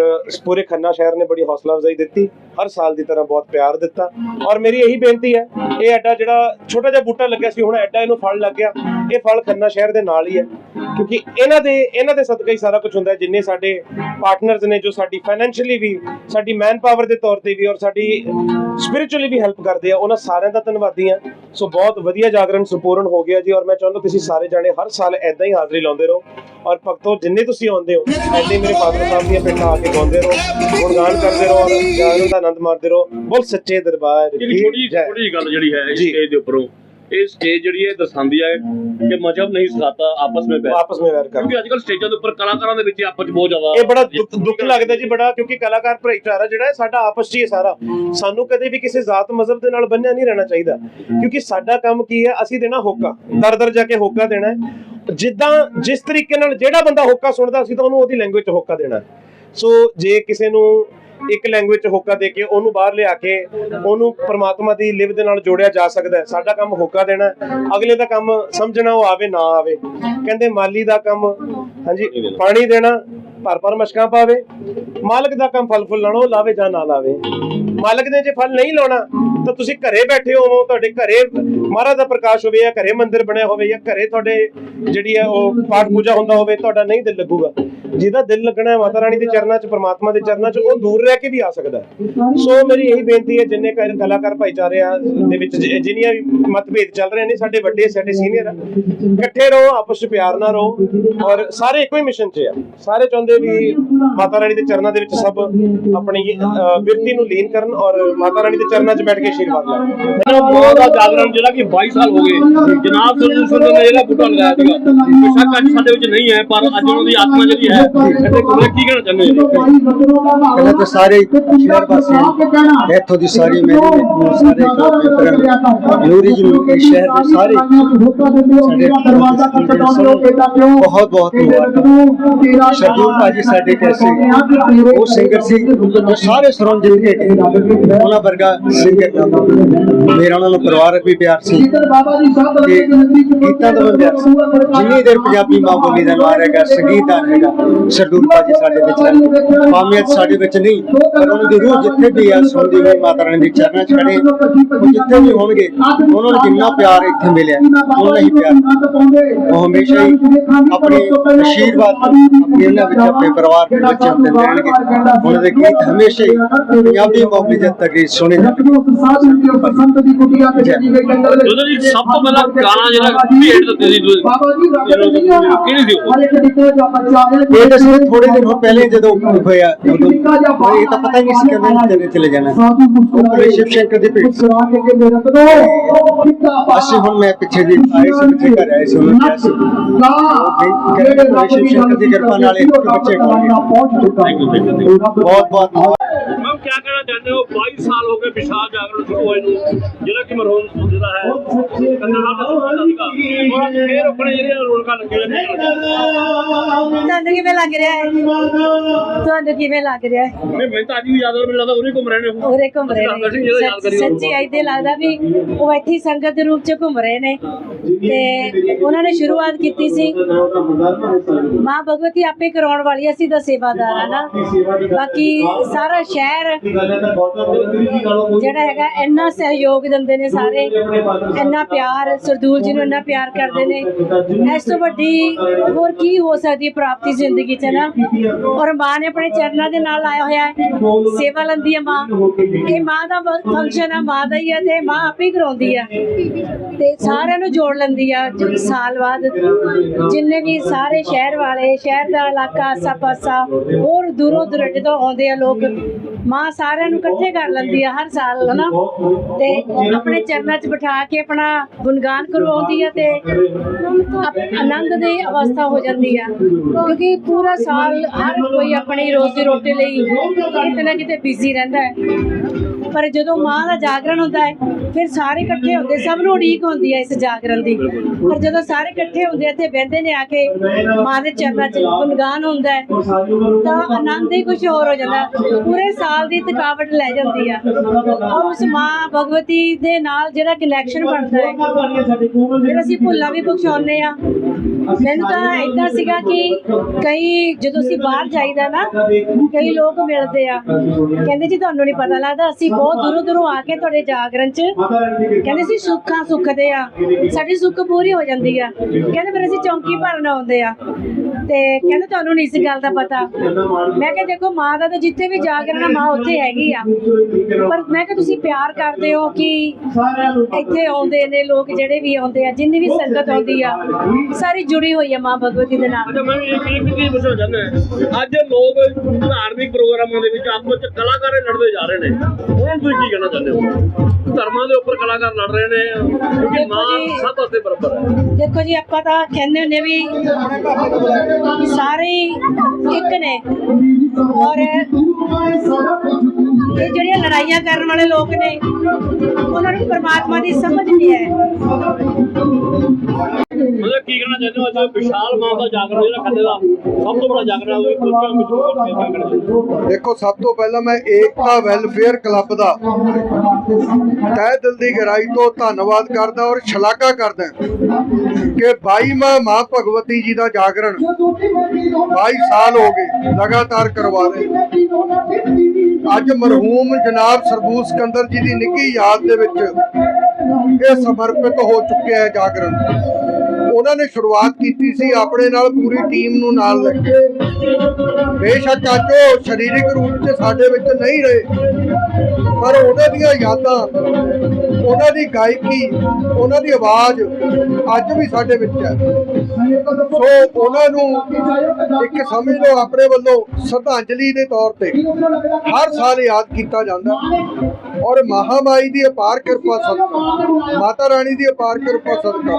ਪੂਰੇ ਖੰਨਾ ਸ਼ਹਿਰ ਨੇ ਬੜੀ ਹੌਸਲਾ ਅਫਜ਼ਾਈ ਦਿੱਤੀ। ਹਰ ਸਾਲ ਦੀ ਤਰ੍ਹਾਂ ਬਹੁਤ ਪਿਆਰ ਦਿੱਤਾ। ਔਰ ਮੇਰੀ ਇਹੀ ਬੇਨਤੀ ਹੈ, ਇਹ ਐਡਾ ਜਿਹੜਾ ਛੋਟਾ ਜਿਹਾ ਬੂਟਾ ਲੱਗਿਆ ਸੀ, ਹੁਣ ਐਡਾ ਇਹਨੂੰ ਫਲ ਲੱਗ ਗਿਆ। ਇਹ ਫਲ ਖੰਨਾ ਸ਼ਹਿਰ ਦੇ ਨਾਲ ਹੀ ਹੈ, ਕਿਉਂਕਿ ਇਹਨਾਂ ਦੇ ਇਹਨਾਂ ਦੇ ਸਦਕਾ ਹੀ ਸਾਰਾ ਕੁਝ ਹੁੰਦਾ ਜਿੰਨੇ ਸਾਡੇ ਪਾਰਟਨਰਸ ਨੇ ਜੋ ਸਾਡੀ ਫਾਈਨੈਂਸ਼ੀਅਲੀ ਵੀ, ਸਾਡੀ ਮੈਨ ਪਾਵਰ ਦੇ ਤੌਰ ਤੇ ਵੀ ਔਰ ਸਾਡੀ ਸਪਿਰਚੁਅਲੀ ਵੀ ਹੈਲਪ ਕਰਦੇ ਆ, ਉਹਨਾਂ ਸਾਰਿਆਂ ਦਾ ਧੰਨਵਾਦੀ ਆ ਸੋ ਬਹੁਤ ਵਧੀਆ ਜਾਗਰਣ ਸੰਪੂਰਨ ਹੋ ਗਿਆ ਜੀ, ਔਰ ਮੈਂ ਚਾਹੁੰਦਾ ਤੁਸੀਂ ਸਾਰੇ ਜਾਣੇ ਹਰ ਸਾਲ ਐਦਾਂ ਹੀ ਹਾਜ਼ਰੀ ਲਾਉਂਦੇ ਰਹੋ। ਔਰ ਭਗਤੋ, ਜਿੰਨੇ ਤੁਸੀਂ ਆਉਂਦੇ ਹੋ ਐਦਾਂ ਮੇਰੇ ਫਾਦਰ ਸਾਹਿਬ ਦੀਆਂ ਪਿੰਡਾਂ ਆ ਕੇ ਗਾਉਂਦੇ ਰਹੋ, ਗੁਣਗਾਨ ਕਰਦੇ ਰਹੋ, ਔਰ ਜਾਗਰਣ ਦਾ ਆਨੰਦ ਮਾਣਦੇ ਰਹੋ। ਬੋਲ ਸੱਚੇ ਦਰਬਾਰ ਜਿਹੜੀ ਛੋਟੀ। ਛੋਟੀ ਗੱਲ ਜਿਹੜੀ ਹੈ ਇਸ ਜੀ। ਸਟੇਜ ਦੇ ਉੱਪਰੋਂ। ਇਹ ਸਟੇਜ ਜਿਹੜੀ ਹੈ ਦਰਸਾਉਂਦੀ ਹੈ ਕਿ ਮਜਹਬ ਨਹੀਂ ਸਿਖਾਤਾ ਆਪਸ ਵਿੱਚ ਬੈਠ ਆਪਸ ਵਿੱਚ ਵੈਰ ਕਰ ਕਿਉਂਕਿ ਅੱਜ ਕੱਲ ਸਟੇਜਾਂ ਦੇ ਉੱਪਰ ਕਲਾਕਾਰਾਂ ਦੇ ਵਿੱਚ ਆਪਸ ਵਿੱਚ ਬਹੁਤ ਜ਼ਿਆਦਾ ਇਹ ਬੜਾ ਦੁੱਖ ਦੁੱਖ ਲੱਗਦਾ ਜੀ ਬੜਾ ਕਿਉਂਕਿ ਕਲਾਕਾਰ ਭਾਈਚਾਰਾ ਜਿਹੜਾ ਹੈ ਸਾਡਾ ਆਪਸ 'ਚ ਹੀ ਹੈ ਸਾਰਾ। ਸਾਨੂੰ ਕਦੇ ਵੀ ਕਿਸੇ ਜ਼ਾਤ ਮਜ਼ਹਬ ਦੇ ਨਾਲ ਬੰਨਿਆ ਨਹੀਂ ਰਹਿਣਾ ਚਾਹੀਦਾ। ਕਿਉਂਕਿ ਸਾਡਾ ਕੰਮ ਕੀ ਹੈ? ਅਸੀਂ ਦੇਣਾ ਹੋਕਾ। ਦਰ ਦਰ ਜਾ ਕੇ ਹੋਕਾ ਦੇਣਾ ਹੈ। ਜਿੱਦਾਂ ਜਿਸ ਤਰੀਕੇ ਨਾਲ ਜਿਹੜਾ ਬੰਦਾ ਹੋਕਾ ਸੁਣਦਾ ਅਸੀਂ ਤਾਂ ਉਹਨੂੰ ਉਹਦੀ ਲੈਂਗੁਏਜ 'ਚ ਹੋਕਾ ਦੇਣਾ ਹੈ। ਸੋ ਜੇ ਕਿਸੇ ਨੂੰ ਇੱਕ ਲੈਂਗੁਏਜ 'ਚ ਹੋਕਾ ਦੇ ਕੇ ਉਹਨੂੰ ਬਾਹਰ ਲਿਆ ਕੇ ਉਹਨੂੰ ਪ੍ਰਮਾਤਮਾ ਦੀ ਲਿਵ ਦੇ ਨਾਲ ਜੋੜਿਆ ਜਾ ਸਕਦਾ ਹੈ। ਸਾਡਾ ਕੰਮ ਹੋਕਾ ਦੇਣਾ ਅਗਲੇ ਦਾ ਕੰਮ ਸਮਝਣਾ ਉਹ ਆਵੇ, ਨਾ ਆਵੇ। ਕਹਿੰਦੇ ਮਾਲੀ ਦਾ ਕੰਮ, ਹਾਂਜੀ, ਪਾਣੀ ਦੇਣਾ, ਭਰ ਭਰ ਮਸ਼ਕਾਂ ਪਾਵੇ। ਮਾਲਕ ਦਾ ਕੰਮ ਫਲ ਫੁੱਲ ਲਾਣਾ ਉਹ ਲਾਵੇ ਜਾਂ ਨਾ ਲਾਵੇ। ਮਾਲਕ ਨੇ ਜੇ ਫਲ ਨਹੀਂ ਲਾਉਣਾ, ਤਾਂ ਤੁਸੀਂ ਘਰੇ ਬੈਠੇ ਹੋਵੋ, ਤੁਹਾਡੇ ਘਰੇ ਮਹਾਰਾਜ ਦਾ ਪ੍ਰਕਾਸ਼ ਹੋਵੇ ਜਾਂ ਘਰੇ ਮੰਦਿਰ ਬਣਿਆ ਹੋਵੇ ਜਾਂ ਘਰੇ ਤੁਹਾਡੇ ਜਿਹੜੀ ਹੈ ਉਹ ਪਾਠ ਪੂਜਾ ਹੁੰਦਾ ਹੋਵੇ, ਤੁਹਾਡਾ ਨਹੀਂ ਦਿਲ ਲੱਗੂਗਾ। ਜਿਹਦਾ ਦਿਲ ਲੱਗਣਾ ਹੈ ਮਾਤਾ ਰਾਣੀ ਦੇ ਚਰਨਾਂ 'ਚ ਪ੍ਰਮਾਤਮਾ ਦੇ ਚਰਨਾਂ 'ਚ ਉਹ ਦੂਰ ਰਹਿ ਕੇ ਵੀ ਆ ਸਕਦਾ ਹੈ। ਸੋ ਮੇਰੀ ਇਹੀ ਬੇਨਤੀ ਹੈ ਜਿੰਨੇ ਕਲਾਕਾਰ ਭਾਈਚਾਰੇ ਆ ਦੇ ਵਿੱਚ ਜਿੰਨੀਆਂ ਵੀ ਮਤਭੇਦ ਚੱਲ ਰਹੇ ਨੇ ਸਾਡੇ ਵੱਡੇ ਸਾਡੇ ਸੀਨੀਅਰ ਆ ਇਕੱਠੇ ਰਹੋ ਆਪਸ 'ਚ ਪਿਆਰ ਨਾਲ ਰਹੋ ਔਰ ਸਾਰੇ ਇੱਕੋ ਹੀ ਮਿਸ਼ਨ 'ਚ ਆ। ਸਾਰੇ ਚਾਹੁੰਦੇ ਵੀ ਮਾਤਾ ਰਾਣੀ ਦੇ ਚਰਨਾਂ ਦੇ ਵਿੱਚ ਸਭ ਆਪਣੀ ਅਹ, ਬਿਰਤੀ ਨੂੰ ਲੀਨ ਕਰਨ ਔਰ ਮਾਤਾ ਰਾਣੀ ਦੇ ਚਰਨਾਂ 'ਚ ਬੈਠ ਕੇ ਆਸ਼ੀਰਵਾਦ ਲੈਣ। ਬਹੁਤ ਦਾ ਜਾਗਰਣ ਜਿਹੜਾ ਕਿ 22 ਸਾਲ ਹੋ ਗਏ। ਜਨਾਬ ਸੰਧੂ ਸੁੰਦਰ ਨੇ ਜਿਹੜਾ ਬੂਟਾ ਲਗਾਇਆ ਸੀਗਾ। ਬੇਸ਼ੱਕ ਅੱਜ ਸਾਡੇ ਵਿੱਚ ਨਹੀਂ ਹੈ ਪਰ ਅੱਜ ਉਹਨਾਂ ਦੀ ਆਤਮਾ ਜਿਹੜੀ ਹੈ ਕੀ ਕਹਿਣਾ ਚਾਹੁੰਦੇ ਪਹਿਲਾਂ ਤਾਂ ਸਾਰੇ ਸ਼ਹਿਰ ਵਾਸੀ ਇੱਥੋਂ ਦੀ ਸਾਰੀ ਮੈਨੇਜਮੈਂਟ ਸਾਰੇ ਕਲੱਬ ਨੂਰੀ ਜੀ ਨੂੰ ਸ਼ਹਿਰ ਦੇ ਸਾਰੇ ਸਾਡੇ ਬਹੁਤ ਬਹੁਤ ਮੁਬਾਰਕਾਂ ਸ਼ਰਦੂਲ ਭਾਜੀ ਸਾਡੇ ਕੈਸੇ ਉਹ ਸਿੰਗਰ ਸੀ। ਜੋ ਸਾਰੇ ਸਰੋਂ ਜਿੱਤ ਕੇ ਉਹਨਾਂ ਵਰਗਾ ਸਿੰਗਰ ਮੇਰਾ ਉਹਨਾਂ ਨੂੰ ਪਰਿਵਾਰਕ ਵੀ ਪਿਆਰ ਸੀ। ਤੇ ਗੀਤਾਂ ਦਾ ਵੀ ਪਿਆਰ ਸੀ। ਜਿੰਨੀ ਦੇਰ ਪੰਜਾਬੀ ਮਾਂ ਬੋਲੀ ਦਾ ਨਾਮ ਹੈਗਾ ਸੰਗੀਤ ਦਾ ਹੈਗਾ ਸਰਦੂਲ ਭਾਜੀ ਸਾਡੇ ਵਿੱਚ ਰਹਿੰਦੇ ਮਾਮੀਅਤ ਸਾਡੇ ਵਿੱਚ ਨਹੀਂ ਪਰ ਉਹਨਾਂ ਦੀ ਰੂਹ ਜਿੱਥੇ ਵੀ ਆ ਸੁਣਦੀ ਹੋਈ ਮਾਤਾ ਰਾਣੀ ਦੇ ਚਰਨਾਂ 'ਚ ਖੜੇ ਉਹ ਜਿੱਥੇ ਵੀ ਹੋਣਗੇ ਉਹਨਾਂ ਨੂੰ ਜਿੰਨਾ ਪਿਆਰ ਇੱਥੇ ਮਿਲਿਆ। ਉਹਨਾਂ ਹੀ ਪਿਆਰ। ਉਹ ਹਮੇਸ਼ਾ ਹੀ ਆਪਣੇ ਆਸ਼ੀਰਵਾਦ ਆਪਣੇ ਇਹਨਾਂ ਵਿੱਚ ਆਪਣੇ ਪਰਿਵਾਰ ਦੇ ਵਿੱਚ ਦਿੰਦੇ ਰਹਿਣਗੇ। ਉਹਨਾਂ ਦੇ ਗੀਤ ਹਮੇਸ਼ਾ ਹੀ ਪੰਜਾਬੀ ਕੌਮੀਅਤ ਤੱਕ ਹੀ ਸੁਣੇ ਜਾਂਦੇ ਜਦੋਂ ਜੀ ਸਭ ਤੋਂ ਪਹਿਲਾਂ ਗਾਣਾ ਜਿਹੜਾ ਭੇਟ ਦਿੱਤੇ ਸੀ ਤੁਸੀਂ? ਕਿਹੜੀ ਸੀ ਉਹ? ਇਹ ਸਿਰਫ ਥੋੜੇ ਦਿਨ ਪਹਿਲੇ ਜਦੋਂ ਹੋਇਆ ਉਦੋਂ ਇਹ ਤਾਂ ਪਤਾ ਨਹੀਂ ਸੀ ਕਦੋਂ ਚਲੇ ਚਲੇ ਜਾਣਾ। ਉਹ ਸ਼ਿਵ ਸ਼ੰਕਰ ਦੀ ਭੇਟ। ਅਸੀਂ ਹੁਣ ਮੈਂ ਪਿੱਛੇ ਜੀ ਆਏ ਸੀ ਪਿੱਛੇ ਘਰ ਆਏ ਸੀ ਉਹਨਾਂ ਕਿਹਾ ਸੀ। ਸ਼ਿਵ ਸ਼ੰਕਰ ਦੀ ਕਿਰਪਾ ਨਾਲ ਇੱਕ ਬੱਚੇ ਕੋਲ ਬਹੁਤ ਬਹੁਤ ਕੀ ਕਹਿਣਾ ਚਾਹੁੰਦੇ ਹੋ? 22 ਸਾਲ ਹੋ ਗਏ ਵਿਸ਼ਾਲ ਜਾਗਰਣ ਸ਼ੁਰੂ ਹੋਏ ਨੂੰ। ਜਿਹੜਾ ਕਿ ਮਰਹੂਮ ਜਿਹੜਾ ਹੈ। ਕੰਨਾ ਦਾ ਸੁਣਦਾ ਸੀਗਾ। ਉਹਨਾਂ ਨੇ ਫੇਰ ਆਪਣੇ ਜਿਹੜੇ ਰੌਣਕਾਂ ਲੱਗੀਆਂ ਨੇ। ਤੁਹਾਨੂੰ ਕਿਵੇਂ ਲੱਗ ਰਿਹਾ ਹੈ? ਤੁਹਾਨੂੰ ਕਿਵੇਂ ਲੱਗ ਰਿਹਾ ਹੈ? ਮੈਂ ਮੈਂ ਤਾਂ ਅੱਜ ਵੀ ਯਾਦ ਆ ਮੈਨੂੰ ਲੱਗਦਾ ਉਹਨੇ ਘੁੰਮ ਰਹੇ ਨੇ ਉਹਰੇ ਘੁੰਮ ਰਹੇ ਨੇ। ਸੱਚ- ਐਦੇ ਲੱਗਦਾ ਵੀ ਉਹ ਇੱਥੇ ਸੰਗਤ ਦੇ ਰੂਪ ਚ ਘੁੰਮ ਰਹੇ ਨੇ। ਤੇ ਉਹਨਾਂ ਨੇ ਸ਼ੁਰੂਆਤ ਕੀਤੀ ਸੀ। ਮਾਂ ਭਗਵਤੀ ਆਪੇ ਕਰਾਉਣ ਵਾਲੀ ਅਸੀਂ ਤਾਂ ਸੇਵਾਦਾਰ ਆ ਨਾ। ਬਾਕੀ ਸਾਰਾ ਸ਼ਹਿਰ ਜਿਹੜਾ ਹੈਗਾ, ਇੰਨਾ ਸਹਿਯੋਗ ਦਿੰਦੇ ਨੇ ਸਾਰੇ, ਇੰਨਾ ਪਿਆਰ, ਸਰਦੂਲ ਜੀ ਨੂੰ ਇੰਨਾ ਪਿਆਰ ਕਰਦੇ ਨੇ। ਇਸ ਤੋਂ ਵੱਡੀ ਹੋਰ ਕੀ ਹੋ ਸਕਦੀ ਹੈ ਪ੍ਰਾਪਤੀ ਜ਼ਿੰਦਗੀ 'ਚ ਨਾ? ਔਰ ਮਾਂ ਨੇ ਆਪਣੇ ਚਰਨਾਂ ਦੇ ਨਾਲ ਆਇਆ ਹੋਇਆ ਹੈ, ਸੇਵਾ ਲੰਦੀ ਹੈ ਮਾਂ। ਇਹ ਮਾਂ ਦਾ ਫੰਕਸ਼ਨ ਹੈ ਮਾਂ ਦਾ ਹੀ ਹੈ ਤੇ ਮਾਂ ਆਪੇ ਹੀ ਕਰਾਉਂਦੀ ਆ। ਤੇ ਸਾਰਿਆਂ ਨੂੰ ਜੋੜ ਲੈਂਦੀ ਆ ਸਾਲ ਬਾਅਦ। ਜਿੰਨੇ ਵੀ ਸਾਰੇ ਸ਼ਹਿਰ ਵਾਲੇ, ਸ਼ਹਿਰ ਦਾ ਇਲਾਕਾ ਆਸਾ ਪਾਸਾ ਹੋਰ ਦੂਰੋਂ ਦੁਰਡੇ ਜਦੋਂ ਆਉਂਦੇ ਆ ਲੋਕ, ਮਾਂ ਸਾਰਿਆਂ ਨੂੰ ਇਕੱਠੇ ਕਰ ਲੈਂਦੀ ਆ ਹਰ ਸਾਲ, ਹਨਾ? ਤੇ ਆਪਣੇ ਚਰਨਾਂ 'ਚ ਬਿਠਾ ਕੇ ਆਪਣਾ ਗੁਣਗਾਨ ਕਰਵਾਉਂਦੀ ਆ ਤੇ ਆਨੰਦ ਦੀ ਅਵਸਥਾ ਹੋ ਜਾਂਦੀ ਆ। ਕਿਉਂਕਿ ਪੂਰਾ ਸਾਲ ਹਰ ਕੋਈ ਆਪਣੀ ਰੋਜ਼ੀ ਰੋਟੀ ਲਈ ਕਿਤੇ ਨਾ ਕਿਤੇ ਬਿਜ਼ੀ ਰਹਿੰਦਾ ਹੈ। ਪਰ ਜਦੋਂ ਮਾਂ ਦਾ ਜਾਗਰਣ ਹੁੰਦਾ ਹੈ, ਫਿਰ ਸਾਰੇ ਇਕੱਠੇ ਹੁੰਦੇ, ਸਭ ਨੂੰ ਉਡੀਕ ਹੁੰਦੀ ਹੈ ਇਸ ਜਾਗਰਣ ਦੀ। ਪਰ ਜਦੋਂ ਸਾਰੇ ਇਕੱਠੇ ਹੁੰਦੇ ਇੱਥੇ ਬਹਿੰਦੇ ਨੇ ਆ ਕੇ ਮਾਂ ਦੇ ਚਰਨਾਂ 'ਚ ਗੁਣਗਾਨ ਹੁੰਦਾ ਹੈ, ਤਾਂ ਆਨੰਦ ਹੀ ਕੁਝ ਹੋਰ ਹੋ ਜਾਂਦਾ। ਪੂਰੇ ਸਾਲ ਦੀ ਥਕਾਵਟ ਲੈ ਜਾਂਦੀ ਆ। ਔਰ ਉਸ ਮਾਂ ਭਗਵਤੀ ਦੇ ਨਾਲ ਜਿਹੜਾ ਕਨੈਕਸ਼ਨ ਬਣਦਾ ਹੈ, ਫਿਰ ਅਸੀਂ ਭੁੱਲਾਂ ਵੀ ਬਖਸ਼ਾਉਂਦੇ ਆ। ਮੈਨੂੰ ਤਾਂ ਇਦਾਂ ਸੀਗਾ ਕਿ ਕਈ ਜਦੋਂ ਅਸੀਂ ਬਾਹਰ ਜਾਈਦਾ ਨਾ ਕਈ ਲੋਕ ਮਿਲਦੇ ਆ। ਕਹਿੰਦੇ ਜੀ ਤੁਹਾਨੂੰ ਨਹੀਂ ਪਤਾ ਲੱਗਦਾ ਅਸੀਂ ਬਹੁਤ ਦੂਰੋਂ ਦੂਰੋਂ ਆ ਕੇ ਤੁਹਾਡੇ ਜਾਗਰਣ 'ਚ ਕਹਿੰਦੇ ਸੀ ਸੁੱਖਾਂ ਸੁੱਖਦੇ ਆ ਸਾਡੀ ਸੁੱਖ ਪੂਰੀ ਹੋ ਜਾਂਦੀ ਆ। ਕਹਿੰਦੇ ਫਿਰ ਅਸੀਂ ਚੌਂਕੀ ਭਰਨ ਆਉਂਦੇ ਆ। ਤੇ ਕਹਿੰਦੇ ਤੁਹਾਨੂੰ ਨਹੀਂ ਇਸ ਗੱਲ ਦਾ ਪਤਾ। ਮੈਂ ਕਿਹਾ ਦੇਖੋ ਮਾਂ ਦਾ ਤਾਂ ਜਿੱਥੇ ਵੀ ਜਾਗਰਣ ਮਾਂ ਉੱਥੇ ਹੈਗੀ ਆ। ਪਰ ਮੈਂ ਕਿਹਾ ਤੁਸੀਂ ਪਿਆਰ ਕਰਦੇ ਹੋ ਕਿ ਇੱਥੇ ਆਉਂਦੇ ਨੇ ਲੋਕ ਜਿਹੜੇ ਵੀ ਆਉਂਦੇ ਆ ਜਿੰਨੀ ਵੀ ਸੰਗਤ ਆਉਂਦੀ ਆ ਸਾਰੀ ਜੁੜੀ ਹੋਈ ਆ ਮਾਂ ਭਗਵਤੀ ਦੇ ਨਾਲ। ਅੱਛਾ ਮੈਂ ਇੱਕ ਇੱਕ ਚੀਜ਼ ਪੁੱਛਣਾ ਚਾਹੁੰਦਾ ਹਾਂ। ਅੱਜ ਲੋਕ ਧਾਰਮਿਕ ਪ੍ਰੋਗਰਾਮਾਂ ਦੇ ਵਿੱਚ ਆਪਸ ਵਿੱਚ ਕਲਾਕਾਰ ਹੀ ਲੜਦੇ ਜਾ ਰਹੇ ਨੇ। ਨੂੰ ਤੁਸੀਂ ਕੀ ਕਹਿਣਾ ਚਾਹੁੰਦੇ ਹੋ? ਧਰਮਾਂ ਦੇ ਉੱਪਰ ਕਲਾਕਾਰ ਲੜ ਰਹੇ ਨੇ ਕਿਉਂਕਿ ਮਾਂ ਸਭ ਤੋਂ ਬਰਾਬਰ ਹੈ। ਦੇਖੋ ਜੀ ਆਪਾਂ ਤਾਂ ਕਹਿੰਦੇ ਹੁੰਦੇ ਵੀ ਸਾਰੇ ਹੀ ਇੱਕ ਨੇ। ਔਰ ਇਹ ਜਿਹੜੀਆਂ ਲੜਾਈਆਂ ਕਰਨ ਵਾਲੇ ਲੋਕ ਨੇ ਉਹਨਾਂ ਨੂੰ ਪਰਮਾਤਮਾ ਦੀ ਸਮਝ ਨਹੀਂ ਹੈ। ਮਤਲਬ ਕੀ ਕਹਿਣਾ ਚਾਹੁੰਦੇ ਹੋ? ਅੱਜ ਵਿਸ਼ਾਲ ਮਾਂ ਦਾ ਜਾਗਰਣ ਜਿਹੜਾ ਖੰਡੇ ਦਾ ਸਭ ਤੋਂ ਬੜਾ ਜਾਗਰਣ ਹੈ, ਉਹ ਕੁਝ ਦੇਖੋ, ਸਭ ਤੋਂ ਪਹਿਲਾਂ ਮੈਂ ਏਕਤਾ ਵੈਲਫੇਅਰ ਕਲੱਬ ਦਾ ਤਹਿ ਦਿਲ ਦੀ ਗਹਿਰਾਈ ਤੋਂ ਧੰਨਵਾਦ ਕਰਦਾ ਔਰ ਸ਼ਲਾਘਾ ਕਰਦਾ ਕਿ 22ਵਾਂ ਮਾਂ ਭਗਵਤੀ ਜੀ ਦਾ ਜਾਗਰਣ 22 ਸਾਲ ਹੋ ਗਏ ਲਗਾਤਾਰ ਕਰਵਾ ਰਹੇ ਅੱਜ ਮਰਹੂਮ ਜਨਾਬ ਸਰਬੂਤ ਸਕੰਦਰ ਜੀ ਦੀ ਨਿੱਘੀ ਯਾਦ ਦੇ ਵਿੱਚ ਇਹ ਸਮਰਪਿਤ ਹੋ ਚੁੱਕਿਆ ਹੈ ਜਾਗਰਣ। ਉਹਨਾਂ ਨੇ ਸ਼ੁਰੂਆਤ ਕੀਤੀ ਸੀ ਆਪਣੇ ਨਾਲ ਪੂਰੀ ਟੀਮ ਨੂੰ ਨਾਲ ਲੈ ਕੇ। ਬੇਸ਼ੱਕ ਅੱਜ ਉਹ ਸਰੀਰਕ ਰੂਪ 'ਚ ਸਾਡੇ ਵਿੱਚ ਨਹੀਂ ਰਹੇ, ਪਰ ਉਹਨਾਂ ਦੀਆਂ ਯਾਦਾਂ, ਉਹਨਾਂ ਦੀ ਗਾਇਕੀ, ਉਹਨਾਂ ਦੀ ਆਵਾਜ਼ ਅੱਜ ਵੀ ਸਾਡੇ ਵਿੱਚ ਹੈ। ਸੋ ਉਹਨਾਂ ਨੂੰ ਇੱਕ ਸਮਝ ਲਓ ਆਪਣੇ ਵੱਲੋਂ ਸ਼ਰਧਾਂਜਲੀ ਦੇ ਤੌਰ ਤੇ ਹਰ ਸਾਲ ਯਾਦ ਕੀਤਾ ਜਾਂਦਾ। ਔਰ ਮਹਾਮਾਈ ਦੀ ਅਪਾਰ ਕਿਰਪਾ ਸਦਕਾ, ਮਾਤਾ ਰਾਣੀ ਦੀ ਅਪਾਰ ਕਿਰਪਾ ਸਦਕਾ,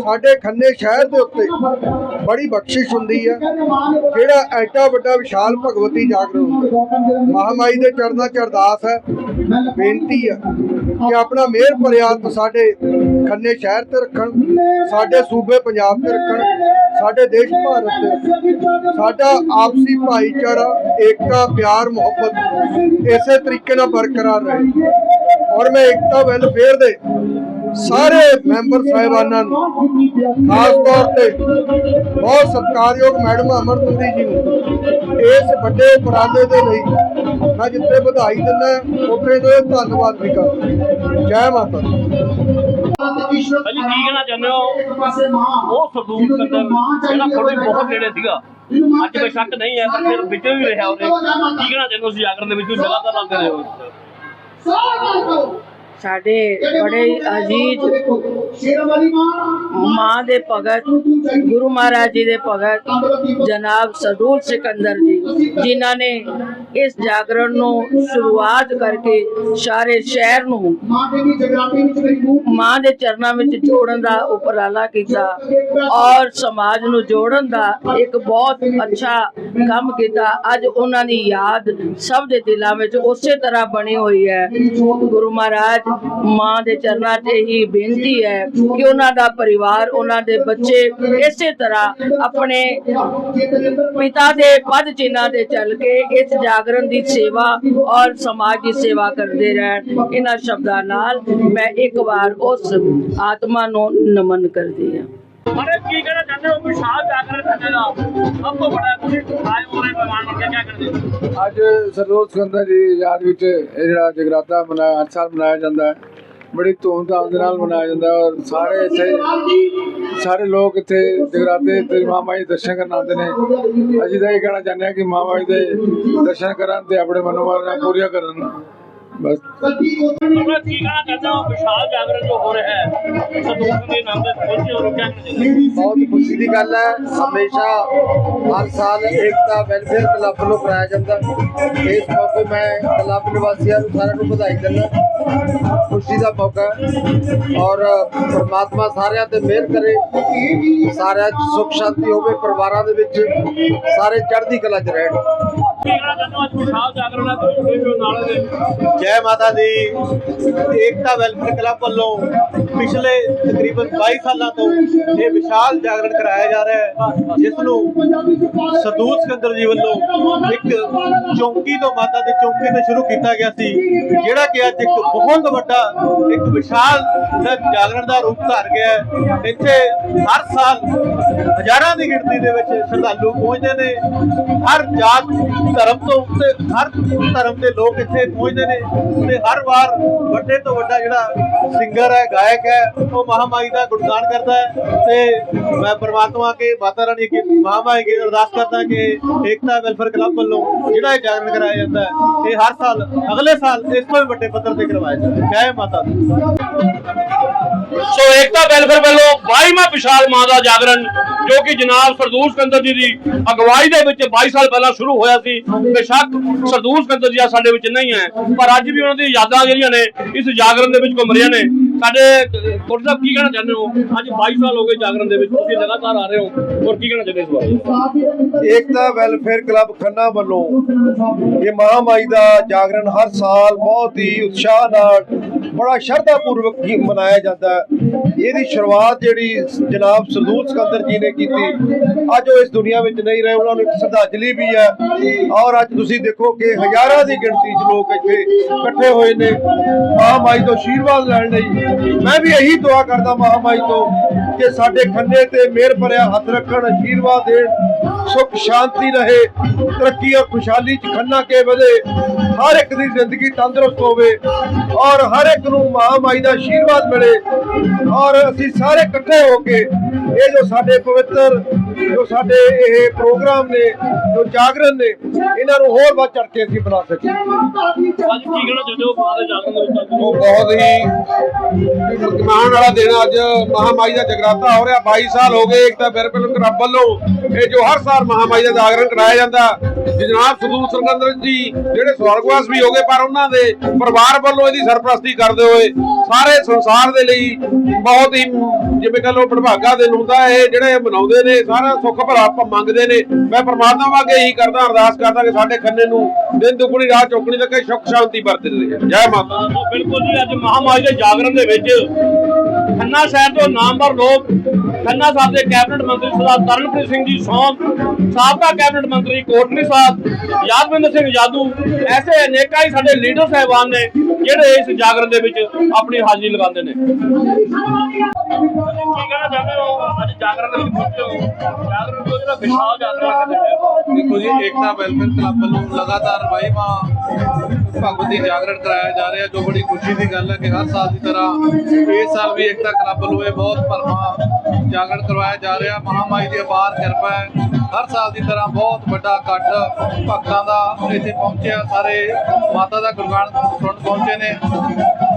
ਸਾਡੇ ਖੰਨੇ ਸ਼ਹਿਰ ਦੇ ਉੱਤੇ ਬੜੀ ਬਖਸ਼ਿਸ਼ ਹੁੰਦੀ ਹੈ ਜਿਹੜਾ ਐਡਾ ਵੱਡਾ ਵਿਸ਼ਾਲ ਭਗਵਤੀ ਜਾਗਰਣ ਹੁੰਦਾ। ਮਹਾਮਾਈ ਦੇ ਚਰਨਾਂ ਚ ਅਰਦਾਸ ਹੈ। ਬੇਨਤੀ ਹੈ ਕਿ ਆਪਣਾ ਮਿਹਰ ਭਰਿਆ ਸਾਡੇ ਖੰਨੇ ਸ਼ਹਿਰ ਤੇ ਰੱਖਣ, ਸਾਡੇ ਸੂਬੇ ਪੰਜਾਬ ਤੇ ਰੱਖਣ, ਸਾਡੇ ਦੇਸ਼ ਭਾਰਤ ਤੇ ਰੱਖਣ। ਸਾਡਾ ਆਪਸੀ ਭਾਈਚਾਰਾ, ਏਕਤਾ, ਪਿਆਰ, ਮੁਹੱਬਤ ਇਸੇ ਤਰੀਕੇ ਨਾਲ ਬਰਕਰਾਰ ਰਹੇ। ਔਰ ਮੈਂ ਏਕਤਾ ਵੈਲਫੇਅਰ ਦੇ ਸਾਰੇ ਮੈਂਬਰ ਸਾਹਿਬਾਨਾਂ ਨੂੰ ਖਾਸ ਤੌਰ ਤੇ ਬਹੁਤ ਸਤਿਕਾਰਯੋਗ ਮੈਡਮ ਅਮਰਤੁੰਦੀ ਜੀ ਨੂੰ ਇਸ ਵੱਡੇ ਉਪਰਾਲੇ ਦੇ ਲਈ ਮੈਂ ਜਿੱਥੇ ਵਧਾਈ ਦਿੰਦਾ ਉੱਥੇ ਤੋਂ ਧੰਨਵਾਦ ਵੀ ਕਰਦਾ ਜੈ ਮਾਤਾ ਦੀ। ਭਾਜੀ ਕੀ ਕਹਿਣਾ ਚਾਹੁੰਦੇ ਹੋ? ਉਹ ਸਰਦੂਲ ਸਕੰਦਰ ਜਿਹੜਾ ਥੋੜੀ ਬਹੁਤ ਨੇੜੇ ਸੀਗਾ। ਅੱਜ ਬੇਸ਼ੱਕ ਨਹੀਂ ਹੈ ਪਰ ਫਿਰ ਵਿੱਚ ਵੀ ਰਿਹਾ ਉਹਨੇ। ਕੀ ਕਹਿਣਾ ਚਾਹੁੰਦੇ ਹੋ ਜਾਗਰਣ ਦੇ ਵਿੱਚ ਲਗਾਤਾਰ ਲਾਉਂਦੇ ਰਹੇ ਹੋ ਸਾਡੇ ਬੜੇ ਅਜੀਜ਼ ਮਾਂ ਦੇ ਭਗਤ, ਗੁਰੂ ਮਹਾਰਾਜ ਜੀ ਦੇ ਭਗਤ, ਜਨਾਬ ਸਦੂਲ ਸਿਕੰਦਰ ਜੀ, ਜਿਨ੍ਹਾਂ ਨੇ ਇਸ ਜਾਗਰਣ ਨੂੰ ਸ਼ੁਰੂਆਤ ਕਰਕੇ ਸਾਰੇ ਸ਼ਹਿਰ ਨੂੰ ਮਾਂ ਦੇ ਚਰਨਾਂ ਵਿੱਚ ਜੋੜਨ ਦਾ ਉਪਰਾਲਾ ਕੀਤਾ ਔਰ ਸਮਾਜ ਨੂੰ ਜੋੜਨ ਦਾ ਇੱਕ ਬਹੁਤ ਅੱਛਾ ਕੰਮ ਕੀਤਾ। ਅੱਜ ਉਹਨਾਂ ਦੀ ਯਾਦ ਸਭ ਦੇ ਦਿਲਾਂ ਵਿੱਚ ਉਸੇ ਤਰ੍ਹਾਂ ਬਣੀ ਹੋਈ ਹੈ। ਗੁਰੂ ਮਹਾਰਾਜ ਮਾਂ ਦੇ ਚਰਨਾਂ 'ਤੇ ਹੀ ਬੇਨਤੀ ਹੈ ਕਿ ਉਹਨਾਂ ਦਾ ਪਰਿਵਾਰ, ਉਹਨਾਂ ਦੇ ਬੱਚੇ ਇਸੇ ਤਰ੍ਹਾਂ ਆਪਣੇ ਪਿਤਾ ਦੇ ਪਦ ਚਿੰਨ੍ਹਾਂ ਤੇ ਚੱਲ ਕੇ ਇਸ ਜਾਗਰਣ ਦੀ ਸੇਵਾ ਔਰ ਸਮਾਜ ਦੀ ਸੇਵਾ ਕਰਦੇ ਰਹਿਣ। ਇਹਨਾਂ ਸ਼ਬਦਾਂ ਨਾਲ ਮੈਂ ਇੱਕ ਵਾਰ ਉਸ ਆਤਮਾ ਨੂੰ ਨਮਨ ਕਰਦੀ ਹਾਂ। ਅਰੇ ਕੀ ਕਹਿਣਾ ਚਾਹੁੰਦੇ ਹੋ? ਵਿਸ਼ਾਲ ਜਾਗਰਣ ਕਰਨਾ ਸਭ ਤੋਂ ਬੜਾ ਤੁਸੀਂ ਆਏ ਹੋ ਰਹੇ ਮਹਿਮਾਨ ਬਣ ਕੇ ਕੀ ਕਰਦੇ ਅੱਜ ਸਰਦੋਲ ਸਿਕੰਦਰ ਜੀ ਯਾਦ ਵਿੱਚ ਇਹ ਜਿਹੜਾ ਜਗਰਾਤਾ ਮਨਾਇਆ, ਹਰ ਸਾਲ ਮਨਾਇਆ ਜਾਂਦਾ ਹੈ। ਬੜੀ ਧੂਮਧਾਮ ਦੇ ਨਾਲ ਮਨਾਇਆ ਜਾਂਦਾ ਔਰ ਸਾਰੇ ਇੱਥੇ, ਸਾਰੇ ਲੋਕ ਇੱਥੇ ਜਗਰਾਤੇ ਤੇ ਮਾਂ ਮਾਈ ਦੇ ਦਰਸ਼ਨ ਕਰਨ ਆਉਂਦੇ ਨੇ। ਅਸੀਂ ਤਾਂ ਇਹ ਕਹਿਣਾ ਚਾਹੁੰਦੇ ਹਾਂ ਕਿ ਮਾਂ ਮਾਈ ਦੇ ਦਰਸ਼ਨ ਕਰਨ ਤੇ ਆਪਣੇ ਮਨੋਵਾਰਾਂ ਪੂਰੀਆਂ ਕਰਨ। ਬਸ। ਬਹੁਤ ਖੁਸ਼ੀ ਦੀ ਗੱਲ ਹੈ। ਹਮੇਸ਼ਾ ਹਰ ਸਾਲ ਏਕਤਾ ਵੈਲਫੇਅਰ ਕਲੱਬ ਵੱਲੋਂ ਕਰਾਇਆ ਜਾਂਦਾ। ਇਸ ਮੌਕੇ ਮੈਂ ਕਲੱਬ ਨਿਵਾਸੀਆਂ ਨੂੰ ਸਾਰਿਆਂ ਨੂੰ ਵਧਾਈ ਦਿੰਦਾ। ਖੁਸ਼ੀ ਦਾ ਮੌਕਾ ਔਰ ਪ੍ਰਮਾਤਮਾ ਸਾਰਿਆਂ ਤੇ ਮਿਹਰ ਕਰੇ। ਸਾਰਿਆਂ ਸੁੱਖ ਸ਼ਾਂਤੀ ਹੋਵੇ। ਪਰਿਵਾਰਾਂ ਦੇ ਵਿੱਚ ਸਾਰੇ ਚੜ੍ਹਦੀ ਕਲਾ 'ਚ ਰਹਿਣ। ਜੈ ਮਾਤਾ ਦੀ ਏਕਤਾ ਵੈਲਫੇਅਰ ਕਲੱਬ ਵੱਲੋਂ ਪਿਛਲੇ ਤਕਰੀਬਨ 22 ਸਾਲਾਂ ਤੋਂ ਇਹ ਵਿਸ਼ਾਲ ਜਾਗਰਣ ਕਰਾਇਆ ਜਾ ਰਿਹਾ ਹੈ, ਜਿਸ ਨੂੰ ਸਰਦੂਲ ਸਿਕੰਦਰ ਜੀ ਵੱਲੋਂ ਇੱਕ ਚੌਂਕੀ ਤੋਂ ਮਾਤਾ ਦੀ ਚੌਂਕੀ ਤੋਂ ਸ਼ੁਰੂ ਕੀਤਾ ਗਿਆ ਸੀ, ਜਿਹੜਾ ਕਿ ਅੱਜ ਇੱਕ ਬਹੁਤ ਵੱਡਾ, ਇੱਕ ਵਿਸ਼ਾਲ ਜਾਗਰਣ ਦਾ ਰੂਪ ਧਾਰ ਗਿਆ ਹੈ। ਇੱਥੇ ਹਰ ਸਾਲ ਹਜ਼ਾਰਾਂ ਦੀ ਗਿਣਤੀ ਦੇ ਵਿੱਚ ਸ਼ਰਧਾਲੂ ਪਹੁੰਚਦੇ ਨੇ, ਹਰ ਜਾਤ ਧਰਮ ਤੋਂ ਉੱਤੇ, ਹਰ ਧਰਮ ਦੇ ਲੋਕ ਇੱਥੇ ਪਹੁੰਚਦੇ ਨੇ। ਤੇ ਹਰ ਵਾਰ ਵੱਡੇ ਤੋਂ ਵੱਡਾ ਜਿਹੜਾ ਸਿੰਗਰ ਹੈ, ਗਾਇਕ ਹੈ, ਉਹ ਮਹਾਮਾਈ ਦਾ ਗੁਣਗਾਨ ਕਰਦਾ ਹੈ। ਤੇ ਮੈਂ ਪਰਮਾਤਮਾ ਕੇ ਮਾਤਾ ਰਾਣੀ ਕੀ ਮਹਾਮਾਈ ਕੀ ਅਰਦਾਸ ਕਰਦਾ ਕਿ ਏਕਤਾ ਵੈਲਫੇਅਰ ਕਲੱਬ ਵੱਲੋਂ ਜਿਹੜਾ ਇਹ ਜਾਗਰਣ ਕਰਾਇਆ ਜਾਂਦਾ ਹੈ, ਇਹ ਹਰ ਸਾਲ, ਅਗਲੇ ਸਾਲ ਇਸ ਤੋਂ ਵੀ ਵੱਡੇ ਪੱਧਰ ਤੇ ਕਰਵਾਇਆ ਜਾਂਦਾ ਜੈ ਮਾਤਾ ਸੋ ਏਕਤਾ ਵੈਲਫੇਅਰ ਵੱਲੋਂ 22ਵਾਂ ਵਿਸ਼ਾਲ ਮਾਂ ਦਾ ਜਾਗਰਣ, ਜੋ ਕਿ ਜਨਾਬ ਸਰਦੂਲ ਸਕੰਦਰ ਜੀ ਦੀ ਅਗਵਾਈ ਦੇ ਵਿੱਚ 22 ਸਾਲ ਪਹਿਲਾਂ ਸ਼ੁਰੂ ਹੋਇਆ ਸੀ ਬੇਸ਼ੱਕ ਸਰਦੂਲ ਸਿਕੰਦਰ ਜੀ ਸਾਡੇ ਵਿੱਚ ਨਹੀਂ ਹੈ। ਪਰ ਅੱਜ ਵੀ ਉਹਨਾਂ ਦੀ ਯਾਦਾਂ ਜਿਹੜੀਆਂ ਨੇ, ਇਸ ਜਾਗਰਣ ਦੇ ਵਿੱਚ ਘੁੰਮ ਰਹੀਆਂ ਨੇ। ਸਾਡੇ ਕੋਲ ਸਾਹਿਬ ਕੀ ਕਹਿਣਾ ਚਾਹੁੰਦੇ ਹੋ? ਅੱਜ 22 ਸਾਲ ਹੋ ਗਏ ਜਾਗਰਣ ਦੇ ਵਿੱਚ, ਤੁਸੀਂ ਲਗਾਤਾਰ ਆ ਰਹੇ ਹੋ। ਔਰ ਕੀ ਕਹਿਣਾ ਚਾਹੁੰਦੇ ਇਸ ਬਾਰੇ? ਏਕਤਾ ਵੈਲਫੇਅਰ ਕਲੱਬ ਖੰਨਾ ਵੱਲੋਂ ਇਹ ਮਹਾਮਾਈ ਦਾ ਜਾਗਰਣ ਹਰ ਸਾਲ ਬਹੁਤ ਹੀ ਉਤਸ਼ਾਹ ਨਾਲ, ਬੜਾ ਸ਼ਰਧਾ ਪੂਰਵਕ ਮਨਾਇਆ ਜਾਂਦਾ ਹੈ। ਇਹਦੀ ਸ਼ੁਰੂਆਤ ਜਿਹੜੀ ਜਨਾਬ ਸਰਦੂਲ ਸਿਕੰਦਰ ਜੀ ਨੇ ਕੀਤੀ, ਅੱਜ ਉਹ ਇਸ ਦੁਨੀਆ ਵਿੱਚ ਨਹੀਂ ਰਹੇ, ਉਹਨਾਂ ਨੂੰ ਇੱਕ ਸ਼ਰਧਾਂਜਲੀ ਵੀ ਹੈ। ਔਰ ਅੱਜ ਤੁਸੀਂ ਦੇਖੋ ਕਿ ਹਜ਼ਾਰਾਂ ਦੀ ਗਿਣਤੀ 'ਚ ਲੋਕ ਇੱਥੇ ਇਕੱਠੇ ਹੋਏ ਨੇ। ਮਹਾਮਾਈ ਤੋਂ ਆਸ਼ੀਰਵਾਦ ਲੈਣ ਲਈ ਮੈਂ ਵੀ ਇਹੀ ਦੁਆ ਕਰਦਾ ਮਹਾਮਾਈ ਤੋਂ ਕਿ ਸਾਡੇ ਖੰਨੇ ਤੇ ਮਿਹਰ ਭਰਿਆ ਹੱਥ ਰੱਖਣ ਆਸ਼ੀਰਵਾਦ ਦੇਣ, ਸੁਖ, ਸ਼ਾਂਤੀ ਰਹੇ, ਤਰੱਕੀ ਔਰ ਖੁਸ਼ਹਾਲੀ ਚ ਖੰਨਾ ਕੇ ਵਧੇ, ਹਰ ਇੱਕ ਦੀ ਜ਼ਿੰਦਗੀ ਤੰਦਰੁਸਤ ਹੋਵੇ ਔਰ ਹਰ ਇੱਕ ਨੂੰ ਮਹਾਮਾਈ ਦਾ ਆਸ਼ੀਰਵਾਦ ਮਿਲੇ ਔਰ ਅਸੀਂ ਸਾਰੇ ਇਕੱਠੇ ਹੋ ਕੇ ਇਹ ਜੋ ਸਾਡੇ ਪਵਿੱਤਰ ਜੋ ਸਾਡੇ ਇਹ ਪ੍ਰੋਗਰਾਮ ਨੇ ਜੋ ਜਾਗਰਣ ਨੇ ਇਹਨਾਂ ਨੂੰ ਹੋਰ ਵੱਧ ਚੜ ਕੇ ਅਸੀਂ ਬਣਾ ਸਕੀਏ। ਅੱਜ ਕੀ ਕਹਿਣਾ ਚਾਹੁੰਦੇ ਹੋ? ਮਾਂ ਦੇ ਜਾਗਰਣ ਦੇ ਵਿੱਚ ਉਹ ਬਹੁਤ ਹੀ ਮਾਣ ਵਾਲਾ ਦਿਨ ਅੱਜ ਮਹਾਮਾਈ ਦਾ ਜਗਰਾਤਾ ਹੋ ਰਿਹਾ। 22 ਸਾਲ ਹੋ ਗਏ ਇੱਕ ਤਾਂ ਬਿਰਬਲ ਕਲੱਬ ਵੱਲੋਂ ਇਹ ਜੋ ਹਰ ਸਾਲ ਮਹਾਮਾਈ ਦਾ ਜਾਗਰਣ ਕਰਾਇਆ ਜਾਂਦਾ। ਜਨਾਬ ਸਦੂਰ ਸਰਕੰਦਰ ਜੀ ਜਿਹੜੇ ਸਵਰਗਵਾਸ ਵੀ ਹੋ ਗਏ ਪਰ ਉਹਨਾਂ ਦੇ ਪਰਿਵਾਰ ਵੱਲੋਂ ਇਹਦੀ ਸਰਪ੍ਰਸਤੀ ਕਰਦੇ ਹੋਏ ਸਾਰੇ ਸੰਸਾਰ ਦੇ ਲਈ ਬਹੁਤ ਹੀ ਜਿਵੇਂ ਕਹ ਲੋ ਪ੍ਰਭਾਗਾ ਦਿਨ ਹੁੰਦਾ ਇਹ ਜਿਹੜੇ ਮਨਾਉਂਦੇ ਨੇ ਸਾਰਾ ਸੁੱਖ ਭਲਾ ਆਪਾਂ ਮੰਗਦੇ ਨੇ। ਮੈਂ ਪ੍ਰਮਾਤਮਾ ਅੱਗੇ ਇਹੀ ਕਰਦਾ ਅਰਦਾਸ ਕਰਦਾ ਕਿ ਸਾਡੇ ਖੰਨੇ ਨੂੰ ਦਿਨ ਦੁਗਣੀ ਰਾਤ ਚੌਕਣੀ ਲੱਗੇ ਸੁੱਖ ਸ਼ਾਂਤੀ ਵਰਤੇ ਰਹੇ ਜੈ ਮਾਤਾ ਬਿਲਕੁਲ ਜੀ ਅੱਜ ਮਹਾਮਾਈ ਦੇ ਜਾਗਰਣ ਦੇ ਵਿੱਚ ਖੰਨਾ ਸ਼ਹਿਰ ਤੋਂ ਨਾਮਵਰ ਲੋਕ ਖੰਨਾ ਸਾਹਿਬ ਦੇ ਕੈਬਨਿਟ ਮੰਤਰੀ ਸਰਦਾਰ ਤਰਨਪ੍ਰੀਤ ਸਿੰਘ ਜੀ ਸੌਂਦ ਸਾਬਕਾ ਕੈਬਨਿਟ ਮੰਤਰੀ ਕੋਟਲੀ ਸਾਹਿਬ ਯਾਦਵਿੰਦਰ ਸਿੰਘ ਜਾਦੂ ਐਸੇ ਅਨੇਕਾਂ ਹੀ ਸਾਡੇ ਲੀਡਰ ਸਾਹਿਬਾਨ ਨੇ ਜਿਹੜੇ ਇਸ ਜਾਗਰਣ ਦੇ ਵਿੱਚ ਆਪਣੀ ਹਾਜ਼ਰੀ ਲਗਾਉਂਦੇ ਨੇ। ਕੀ ਕਹਿਣਾ ਚਾਹੁੰਦੇ ਹੋ? ਅੱਜ ਜਾਗਰਣ ਦੇ ਵਿੱਚ ਪਹੁੰਚੇ ਹੋ। ਦੇਖੋ ਜੀ, ਏਕਤਾ ਵੈਲਫੇਅਰ ਕਲੱਬ ਵੱਲੋਂ ਲਗਾਤਾਰ ਵਾਈਵਾ ਭਗਵਤੀ ਜਾਗਰਣ ਕਰਾਇਆ ਜਾ ਰਿਹਾ। ਜੋ ਬੜੀ ਖੁਸ਼ੀ ਦੀ ਗੱਲ ਹੈ ਕਿ ਹਰ ਸਾਲ ਦੀ ਤਰ੍ਹਾਂ ਇਸ ਸਾਲ ਵੀ ਏਕਤਾ ਕਲੱਬ ਵੱਲੋਂ ਇਹ ਬਹੁਤ ਭਰਵਾਂ ਜਾਗਰਣ ਕਰਵਾਇਆ ਜਾ ਰਿਹਾ। ਮਹਾਮਾਈ ਦੀ ਅਪਾਰ ਕਿਰਪਾ ਹੈ। ਹਰ ਸਾਲ ਦੀ ਤਰ੍ਹਾਂ ਬਹੁਤ ਵੱਡਾ ਇਕੱਠ ਭਗਤਾਂ ਦਾ ਇੱਥੇ ਪਹੁੰਚਿਆ। ਸਾਰੇ ਮਾਤਾ ਦਾ ਗੁਰਗਾਨ ਸੁਣ ਪਹੁੰਚੇ ਨੇ।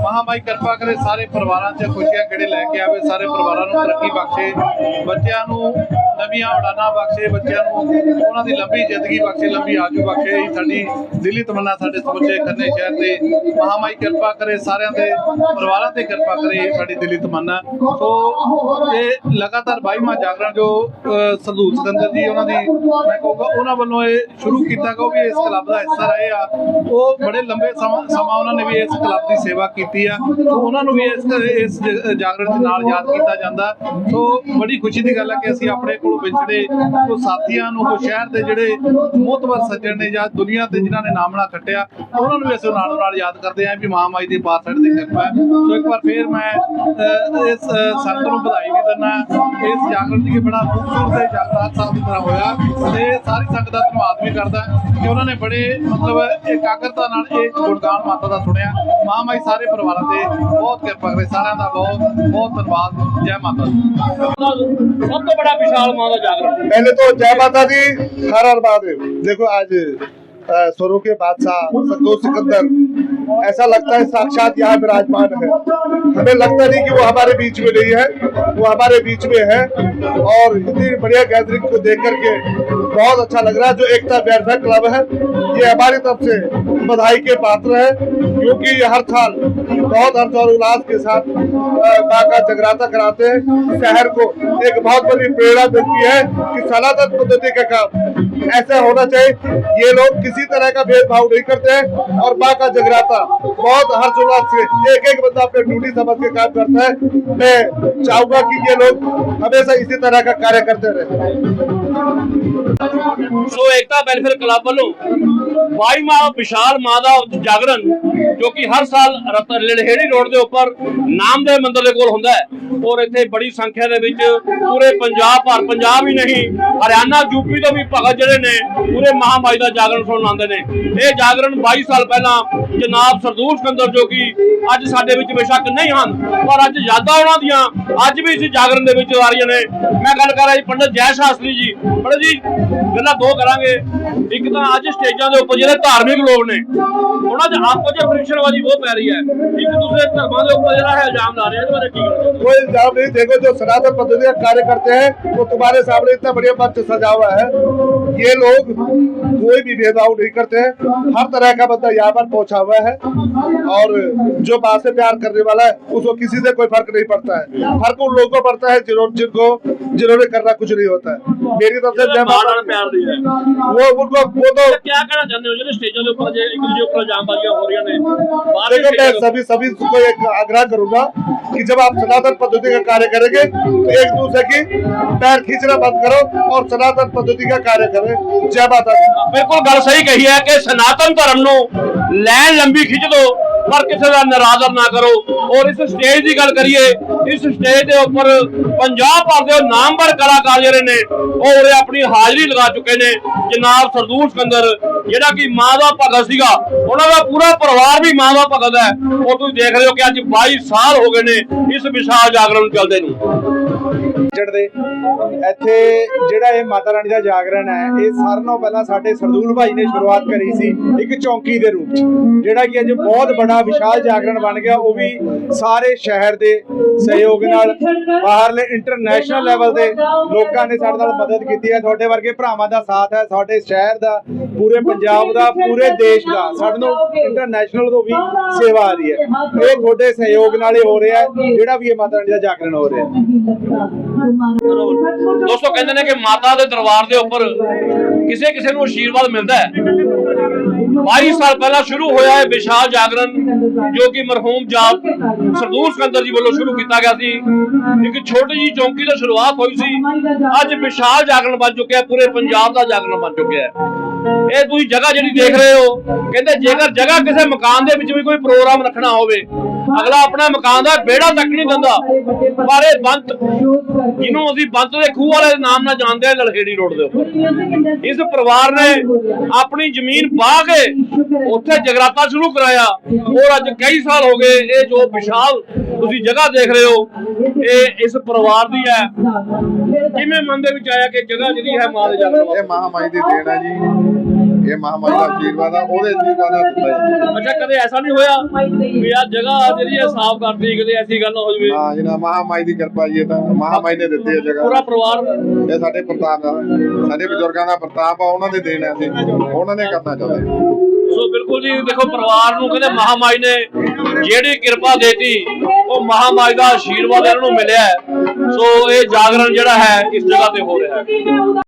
ਮਹਾਮਾਈ ਕਿਰਪਾ ਕਰੇ ਸਾਰੇ ਪਰਿਵਾਰਾਂ 'ਚ ਖੁਸ਼ੀਆਂ ਕਿਹੜੇ ਲੈ ਕੇ ਆਵੇ ਸਾਰੇ ਪਰਿਵਾਰਾਂ ਨੂੰ ਤਰੱਕੀ ਬਖਸ਼ੇ ਬੱਚਿਆਂ ਨੂੰ ਨਵੀਆਂ ਉਡਾਨਾਂ ਬਖਸ਼ੇ ਬੱਚਿਆਂ ਨੂੰ ਉਹਨਾਂ ਦੀ ਲੰਬੀ ਜ਼ਿੰਦਗੀ ਬਖਸ਼ੇ ਲੰਬੀ ਆਜੂ ਬਖਸ਼ੇ ਸਾਡੀ ਦਿੱਲੀ ਤਮੰਨਾ ਸਾਡੇ ਸਮੁੱਚੇ ਖੰਨੇ ਸ਼ਹਿਰ ਤੇ ਮਹਾਮਾਈ ਕਿਰਪਾ ਕਰੇ ਸਾਰਿਆਂ ਦੇ ਪਰਿਵਾਰਾਂ ਤੇ ਕਿਰਪਾ ਕਰੇ ਸਾਡੀ ਦਿੱਲੀ ਤਮੰਨਾ ਸੋ ਇਹ ਲਗਾਤਾਰ 22ਵਾਂ ਜਾਗਰਣ ਜੋ ਅ, ਸਰਦੂਲ ਸਿਕੰਦਰ ਜੀ ਉਹਨਾਂ ਦੀ ਮੈਂ ਕਹੂੰਗਾ ਉਹਨਾਂ ਵੱਲੋਂ ਇਹ ਸ਼ੁਰੂ ਕੀਤਾ ਗਿਆ ਉਹ ਵੀ ਇਸ ਕਲੱਬ ਦਾ ਹਿੱਸਾ ਰਹੇ ਆ। ਉਹ ਬੜੇ ਲੰਬੇ ਸਮਾਂ ਸਮਾਂ ਉਹਨਾਂ ਨੇ ਵੀ ਇਸ ਕਲੱਬ ਦੀ ਸੇਵਾ ਕੀਤੀ ਆ। ਸੋ ਉਹਨਾਂ ਨੂੰ ਵੀ ਇਸ ਇਸ ਜਾਗਰਣ ਦੇ ਨਾਲ ਯਾਦ ਕੀਤਾ ਜਾਂਦਾ। ਸੋ ਬੜੀ ਖੁਸ਼ੀ ਦੀ ਗੱਲ ਹੈ ਕਿ ਅਸੀਂ ਆਪਣੇ ਕੋਲ ਵਿਛੜੇ ਕੋ ਸਾਥੀਆਂ ਨੂੰ ਕੋ ਸ਼ਹਿਰ ਦੇ ਜਿਹੜੇ ਮੋਤਵਰ ਸੱਜਣ ਨੇ ਜਾਂ ਦੁਨੀਆ ਤੇ ਜਿਨ੍ਹਾਂ ਨੇ ਨਾਮਣਾ ਖੱਟਿਆ ਉਹਨਾਂ ਨੂੰ ਵੀ ਅਸੀਂ ਨਾਲੋਂ ਨਾਲ ਯਾਦ ਕਰਦੇ ਆਂ ਵੀ ਮਹਾਮਾਈ ਦੀ ਪਾਰ ਦੀ ਕਿਰਪਾ ਸੋ ਇੱਕ ਵਾਰ ਫੇਰ ਮੈਂ ਇਸ ਅ, ਸੰਤ ਨੂੰ ਵਧਾਈ ਵੀ ਦਿੰਦਾ ਇਸ ਜਾਗਰਣ ਦੀ ਬੜਾ ਖੂਬਸੂਰਤ ਇਹ ਜਾਗਰਣ ਸਾਹਿਬ ਦੀ ਤਰ੍ਹਾਂ ਹੋਇਆ ਤੇ ਸਾਰੀ ਸੰਗਤ ਦਾ ਧੰਨਵਾਦ ਵੀ ਕਰਦਾ ਕਿ ਉਹਨਾਂ ਨੇ ਬੜੇ ਮਤਲਬ ਇਕਾਗਰਤਾ ਨਾਲ ਇਹ ਗੁਰਦਾਨ ਮਾਤਾ ਦਾ ਸੁਣਿਆ। ਮਹਾਮਾਈ ਸਾਰੇ ਪਰਿਵਾਰਾਂ ਤੇ ਬਹੁਤ ਕਿਰਪਾ ਕਰੇ ਸਾਰਿਆਂ ਦਾ ਬਹੁਤ ਬਹੁਤ ਧੰਨਵਾਦ ਜੈ ਮਾਤਾ ਦੀ। ਸਭ ਤੋਂ ਬੜਾ ਵਿਸ਼ਾਲ ਮਾਂ ਜਾਗਰਣ। ਪਹਿਲੇ ਤੋਂ ਜੈ ਮਾਤਾ ਦੀ ਹਰ ਹਰ ਬਾਦ ਦੇਖੋ ਅੱਜ स्वरों के बादशाह संतोष सिकंदर। ऐसा लगता है साक्षात यहाँ विराजमान है। हमें लगता नहीं कि वो हमारे बीच में नहीं है। वो हमारे बीच में है। और इतनी बढ़िया गैदरिंग को देख करके बहुत अच्छा लग रहा है, जो एकता वेलफेयर क्लब है। ये हमारी तरफ़ से बधाई के पात्र है, क्योंकि ये हर साल बहुत हर्ष और उल्लास के साथ माँ का जगराता कराते हैं। शहर को एक बहुत बड़ी प्रेरणा मिलती है कि सनातन पद्धति का काम ऐसा होना चाहिए। ये लोग किसी तरह का भेदभाव नहीं करते हैं। और माँ का जगराता, बहुत हर्षोल्लास से एक एक बंदा अपने ड्यूटी समझ के काम करता है। मैं चाहूँगा कि ये लोग हमेशा इसी तरह का कार्य करते रहे। ਸੋ ਏਕਤਾ ਵੈਲਫੇਅਰ ਕਲੱਬ ਵੱਲੋਂ 22ਵਾਂ ਵਿਸ਼ਾਲ ਮਾਂ ਦਾ ਜਾਗਰਣ ਜੋ ਕਿ ਹਰ ਸਾਲ ਰਤ- ਲੜਹੇੜੀ ਰੋਡ ਦੇ ਉੱਪਰ ਨਾਮਦੇਵ ਮੰਦਰ ਦੇ ਕੋਲ ਹੁੰਦਾ ਹੈ। ਔਰ ਇੱਥੇ ਬੜੀ ਸੰਖਿਆ ਦੇ ਵਿੱਚ ਪੂਰੇ ਪੰਜਾਬ ਭਰ ਪੰਜਾਬ ਹੀ ਨਹੀਂ, ਹਰਿਆਣਾ ਯੂਪੀ ਤੋਂ ਵੀ ਭਗਤ ਜਿਹੜੇ ਨੇ, ਪੂਰੇ ਮਹਾਮਾਈ ਦਾ ਜਾਗਰਣ ਸੁਣਨ ਆਉਂਦੇ ਨੇ। ਇਹ ਜਾਗਰਣ 22 ਸਾਲ ਪਹਿਲਾਂ ਜਨਾਬ ਸਰਦੂਲ ਸਿਕੰਦਰ ਜੋ ਕਿ ਅੱਜ ਸਾਡੇ ਵਿੱਚ ਬੇਸ਼ੱਕ ਨਹੀਂ ਹਨ, ਪਰ ਅੱਜ ਯਾਦਾਂ ਉਹਨਾਂ ਦੀਆਂ, ਅੱਜ ਵੀ ਇਸ ਜਾਗਰਣ ਦੇ ਵਿੱਚ ਆ ਰਹੀਆਂ ਨੇ। ਮੈਂ ਗੱਲ ਕਰ ਰਿਹਾ ਜੀ ਪੰਡਤ ਜੈ ਸ਼ਾਸਤਰੀ ਜੀ ਪੰਡਤ ਜੀ ਗੱਲਾਂ ਦੋ ਕਰਾਂਗੇ ਇੱਕ ਤਾਂ ਅੱਜ ਸਟੇਜਾਂ ਦੇ ਉੱਪਰ ਜਿਹੜੇ ਧਾਰਮਿਕ ਲੋਕ ਨੇ ਉਹਨਾਂ 'ਚ ਆਪੋ ਚ ਫ੍ਰਿਕਸ਼ਨਵਾਦੀ ਬਹੁਤ ਪੈ ਰਹੀ ਹੈ ਇੱਕ ਦੂਸਰੇ ਧਰਮਾਂ ਦੇ ਉੱਪਰ ਜਿਹੜਾ ਹੈ ਇਲਜ਼ਾਮ ਲਾ ਰਹੇ ਇਹਦੇ ਬਾਰੇ ਕੀ ਕਹਿਣਾ ਚਾਹੁੰਦੇ ਹੋ? कोई इल्जाम नहीं देखो जो सनातन पद्धति का कार्य करते हैं वो तुम्हारे सामने इतना बढ़िया मंच सजा हुआ है ये लोग कोई भी भेदभाव नहीं करते हैं हर तरह का बंदा यहाँ पर पहुंचा हुआ है और जो माँ से प्यार करने वाला है उसको किसी से कोई फर्क नहीं पड़ता है फर्क उन लोगों को पड़ता है जिन्हों जिनको जिन्होंने करना कुछ नहीं होता है मेरी तरफ से जय ਮਾਂ माता ਨਾਲ ਪਿਆਰ ਦੀ ਹੈ वो उनको वो तो ਕੀ ਕਹਿਣਾ ਚਾਹੁੰਦੇ ਹੋ ਜਿਹੜੇ ਸਟੇਜਾਂ ਦੇ ਉੱਪਰ ਜੇ ਇੱਕ ਦੂਜੇ ਉੱਪਰ ਇਲਜ਼ਾਮਬਾਜ਼ੀਆਂ ਹੋ ਰਹੀਆਂ ਨੇ ਬਾਹਰ देखो मैं सभी सभी को एक आग्रह करूंगा कि जब आप सनातन पद्धति का कार्य करेंगे तो एक दूसरे की पैर खींचना बंद करो और सनातन पद्धति का कार्य करें जय माता दी ਬਿਲਕੁਲ ਗੱਲ ਸਹੀ ਕਹੀ ਹੈ ਕਿ ਸਨਾਤਨ ਧਰਮ ਨੂੰ ਲੈਣ ਲੰਬੀ ਖਿੱਚ ਦੋ ਪਰ ਕਿਸੇ ਦਾ ਨਿਰਾਦਰ ਨਾ ਕਰੋ ਔਰ ਇਸ ਸਟੇਜ ਦੀ ਗੱਲ ਕਰੀਏ ਇਸ ਸਟੇਜ ਦੇ ਉੱਪਰ ਪੰਜਾਬ ਭਰ ਦੇ ਨਾਮਵਰ ਕਲਾਕਾਰ ਜਿਹੜੇ ਨੇ, ਉਹ ਉਰੇ ਆਪਣੀ ਹਾਜ਼ਰੀ ਲਗਾ ਚੁੱਕੇ ਨੇ ਜਨਾਬ ਸਰਦੂਲ ਸਿਕੰਦਰ, ਜਿਹੜਾ ਕਿ ਮਾਂ ਦਾ ਭਗਤ ਸੀਗਾ। ਉਹਨਾਂ ਦਾ ਪੂਰਾ ਪਰਿਵਾਰ ਵੀ ਮਾਂ ਦਾ ਭਗਤ ਹੈ। ਉਹ ਤੁਸੀਂ ਦੇਖ ਰਹੇ ਹੋ ਕਿ ਅੱਜ 22 ਸਾਲ ਹੋ ਗਏ ਨੇ ਇਸ ਵਿਸ਼ਾਲ ਜਾਗਰਣ ਨੂੰ ਚੱਲਦੇ ਨੂੰ। ਚੜਦੇ ਇੱਥੇ ਜਿਹੜਾ ਇਹ ਮਾਤਾ ਰਾਣੀ ਦਾ ਜਾਗਰਣ ਹੈ, ਇਹ ਸਾਰਿਆਂ ਨਾਲੋਂ ਪਹਿਲਾਂ ਸਾਡੇ ਸਰਦੂਲ ਭਾਈ ਨੇ ਸ਼ੁਰੂਆਤ ਕਰੀ ਸੀ ਇੱਕ ਚੌਂਕੀ ਦੇ ਰੂਪ 'ਚ। ਜਿਹੜਾ ਕਿ ਅੱਜ ਬਹੁਤ ਬੜਾ ਵਿਸ਼ਾਲ ਜਾਗਰਣ ਬਣ ਗਿਆ, ਉਹ ਵੀ ਸਾਰੇ ਸ਼ਹਿਰ ਦੇ ਸਹਿਯੋਗ ਨਾਲ ਬਾਹਰਲੇ ਇੰਟਰਨੈਸ਼ਨਲ ਲੈਵਲ ਦੇ ਲੋਕਾਂ ਨੇ ਸਾਡੇ ਨਾਲ ਮਦਦ ਕੀਤੀ ਹੈ। ਤੁਹਾਡੇ ਵਰਗੇ ਭਰਾਵਾਂ ਦਾ ਸਾਥ ਹੈ ਸਾਡੇ ਸ਼ਹਿਰ ਦਾ ਪੂਰੇ ਪੰਜਾਬ ਦਾ ਪੂਰੇ ਦੇਸ਼ ਦਾ। ਸਾਡੇ ਨੂੰ ਇੰਟਰਨੈਸ਼ਨਲ ਤੋਂ ਵੀ ਸੇਵਾ ਆ ਰਹੀ ਹੈ। ਇਹ ਤੁਹਾਡੇ ਸਹਿਯੋਗ ਨਾਲ ਹੀ ਹੋ ਰਿਹਾ ਹੈ। ਜਿਹੜਾ ਵੀ ਇਹ ਮਾਤਾ ਰਾਣੀ ਦਾ ਜਾਗਰਣ ਹੋ ਰਿਹਾ ਹੈ। ਦੋਸਤੋ ਕਹਿੰਦੇ ਨੇ ਕਿ ਮਾਤਾ ਦੇ ਦਰਬਾਰ ਦੇ ਉੱਪਰ ਕਿਸੇ ਕਿਸੇ ਨੂੰ ਆਸ਼ੀਰਵਾਦ ਮਿਲਦਾ ਹੈ। 22 ਸਾਲ ਪਹਿਲਾਂ ਸ਼ੁਰੂ ਹੋਇਆ ਹੈ ਵਿਸ਼ਾਲ ਜਾਗਰਣ, ਜੋ ਕਿ ਮਰਹੂਮ ਜਾਤ ਸਰਦੂਲ ਸਿਕੰਦਰ ਜੀ ਵੱਲੋਂ ਸ਼ੁਰੂ ਕੀਤਾ ਗਿਆ ਸੀ। ਇੱਕ ਛੋਟੀ ਜੀ ਚੌਂਕੀ ਤੋਂ ਸ਼ੁਰੂਆਤ ਹੋਈ ਸੀ। ਅੱਜ ਵਿਸ਼ਾਲ ਜਾਗਰਣ ਬਣ ਚੁੱਕਿਆ ਪੂਰੇ ਪੰਜਾਬ ਦਾ ਜਾਗਰਣ ਬਣ ਚੁੱਕਿਆ ਹੈ। ਇਹ ਤੁਸੀਂ ਜਗ੍ਹਾ ਜਿਹੜੀ ਦੇਖ ਰਹੇ ਹੋ, ਕਹਿੰਦੇ ਜੇਕਰ ਜਗ੍ਹਾ ਕਿਸੇ ਮਕਾਨ ਦੇ ਵਿੱਚ ਵੀ ਕੋਈ ਪ੍ਰੋਗਰਾਮ ਰੱਖਣਾ ਹੋਵੇ, ਅਗਲਾ ਆਪਣਾ ਮਕਾਨ ਦਾ ਵਿਹੜਾ ਤੱਕ ਨਹੀਂ ਦਿੰਦਾ। ਪਰ ਇਹ ਬੰਤ, ਜਿਹਨੂੰ ਅਸੀਂ ਬੰਤ ਦੇ ਖੂਹ ਵਾਲੇ ਨਾਮ ਨਾਲ ਜਾਣਦੇ ਹਾਂ ਨਲਖੇੜੀ ਰੋਡ ਦੇ ਉੱਪਰ ਇਸ ਪਰਿਵਾਰ ਨੇ ਆਪਣੀ ਜ਼ਮੀਨ ਵਾਹ ਕੇ ਉੱਥੇ ਜਗਰਾਤਾ ਸ਼ੁਰੂ ਕਰਾਇਆ। ਔਰ ਅੱਜ ਕਈ ਸਾਲ ਹੋ ਗਏ, ਇਹ ਜੋ ਵਿਸ਼ਾਲ ਤੁਸੀਂ ਜਗ੍ਹਾ ਦੇਖ ਰਹੇ ਹੋ, ਇਹ ਇਸ ਪਰਿਵਾਰ ਦੀ ਹੈ। ਕਿਵੇਂ ਮਨ ਦੇ ਵਿੱਚ ਆਇਆ ਕਿ ਜਗ੍ਹਾ ਜਿਹੜੀ ਹੈ ਮਾਂ ਦੇ ਜਨਮ ਇਹ ਮਹਾਮਾਈ ਦੀ ਦੇਣ ਹੈ ਜੀ। ਇਹ ਮਹਾਮਾਈ ਦਾ ਆਸ਼ੀਰਵਾਦ ਆ ਉਹਦੇ ਆਸ਼ੀਰਵਾਦ ਦਿੱਤਾ ਜੀ ਅੱਛਾ ਕਦੇ ਐਸਾ ਨਹੀਂ ਹੋਇਆ ਵੀ ਆ ਜਗ੍ਹਾ ਜਿਹੜੀ ਹੈ ਸਾਫ਼ ਕਰਦੀ ਕਦੇ ਐਸੀ ਗੱਲ ਨਾ ਹੋ ਜਵੇ? ਹਾਂ ਜੀ ਨਾ ਮਹਾਮਾਈ ਦੀ ਕਿਰਪਾ ਜੀ ਇਹ ਤਾਂ ਮਹਾਮਾਈ ਨੇ ਦਿੱਤੀ ਹੈ ਪੂਰਾ ਜਗ੍ਹਾ ਪਰਿਵਾਰ? ਇਹ ਸਾਡੇ ਪ੍ਰਤਾਪ ਦਾ ਸਾਡੇ ਬਜ਼ੁਰਗਾਂ ਦਾ ਪ੍ਰਤਾਪ ਆ ਉਹਨਾਂ ਦੇ ਦੇਣ ਹੈ ਅਸੀਂ। ਉਹਨਾਂ ਨੇ ਕਰਨਾ ਚਾਹੁੰਦੇ ਸੋ ਬਿਲਕੁਲ ਜੀ ਦੇਖੋ ਪਰਿਵਾਰ ਨੂੰ ਕਹਿੰਦੇ ਮਹਾਮਾਈ ਨੇ ਜਿਹੜੀ ਕਿਰਪਾ ਦੇਤੀ ਉਹ ਮਹਾਮਾਈ ਦਾ ਆਸ਼ੀਰਵਾਦ ਇਹਨਾਂ ਨੂੰ ਮਿਲਿਆ ਹੈ। ਸੋ ਇਹ ਜਾਗਰਣ ਜਿਹੜਾ ਹੈ ਇਸ ਜਗ੍ਹਾ ਤੇ ਹੋ ਰਿਹਾ ਹੈ।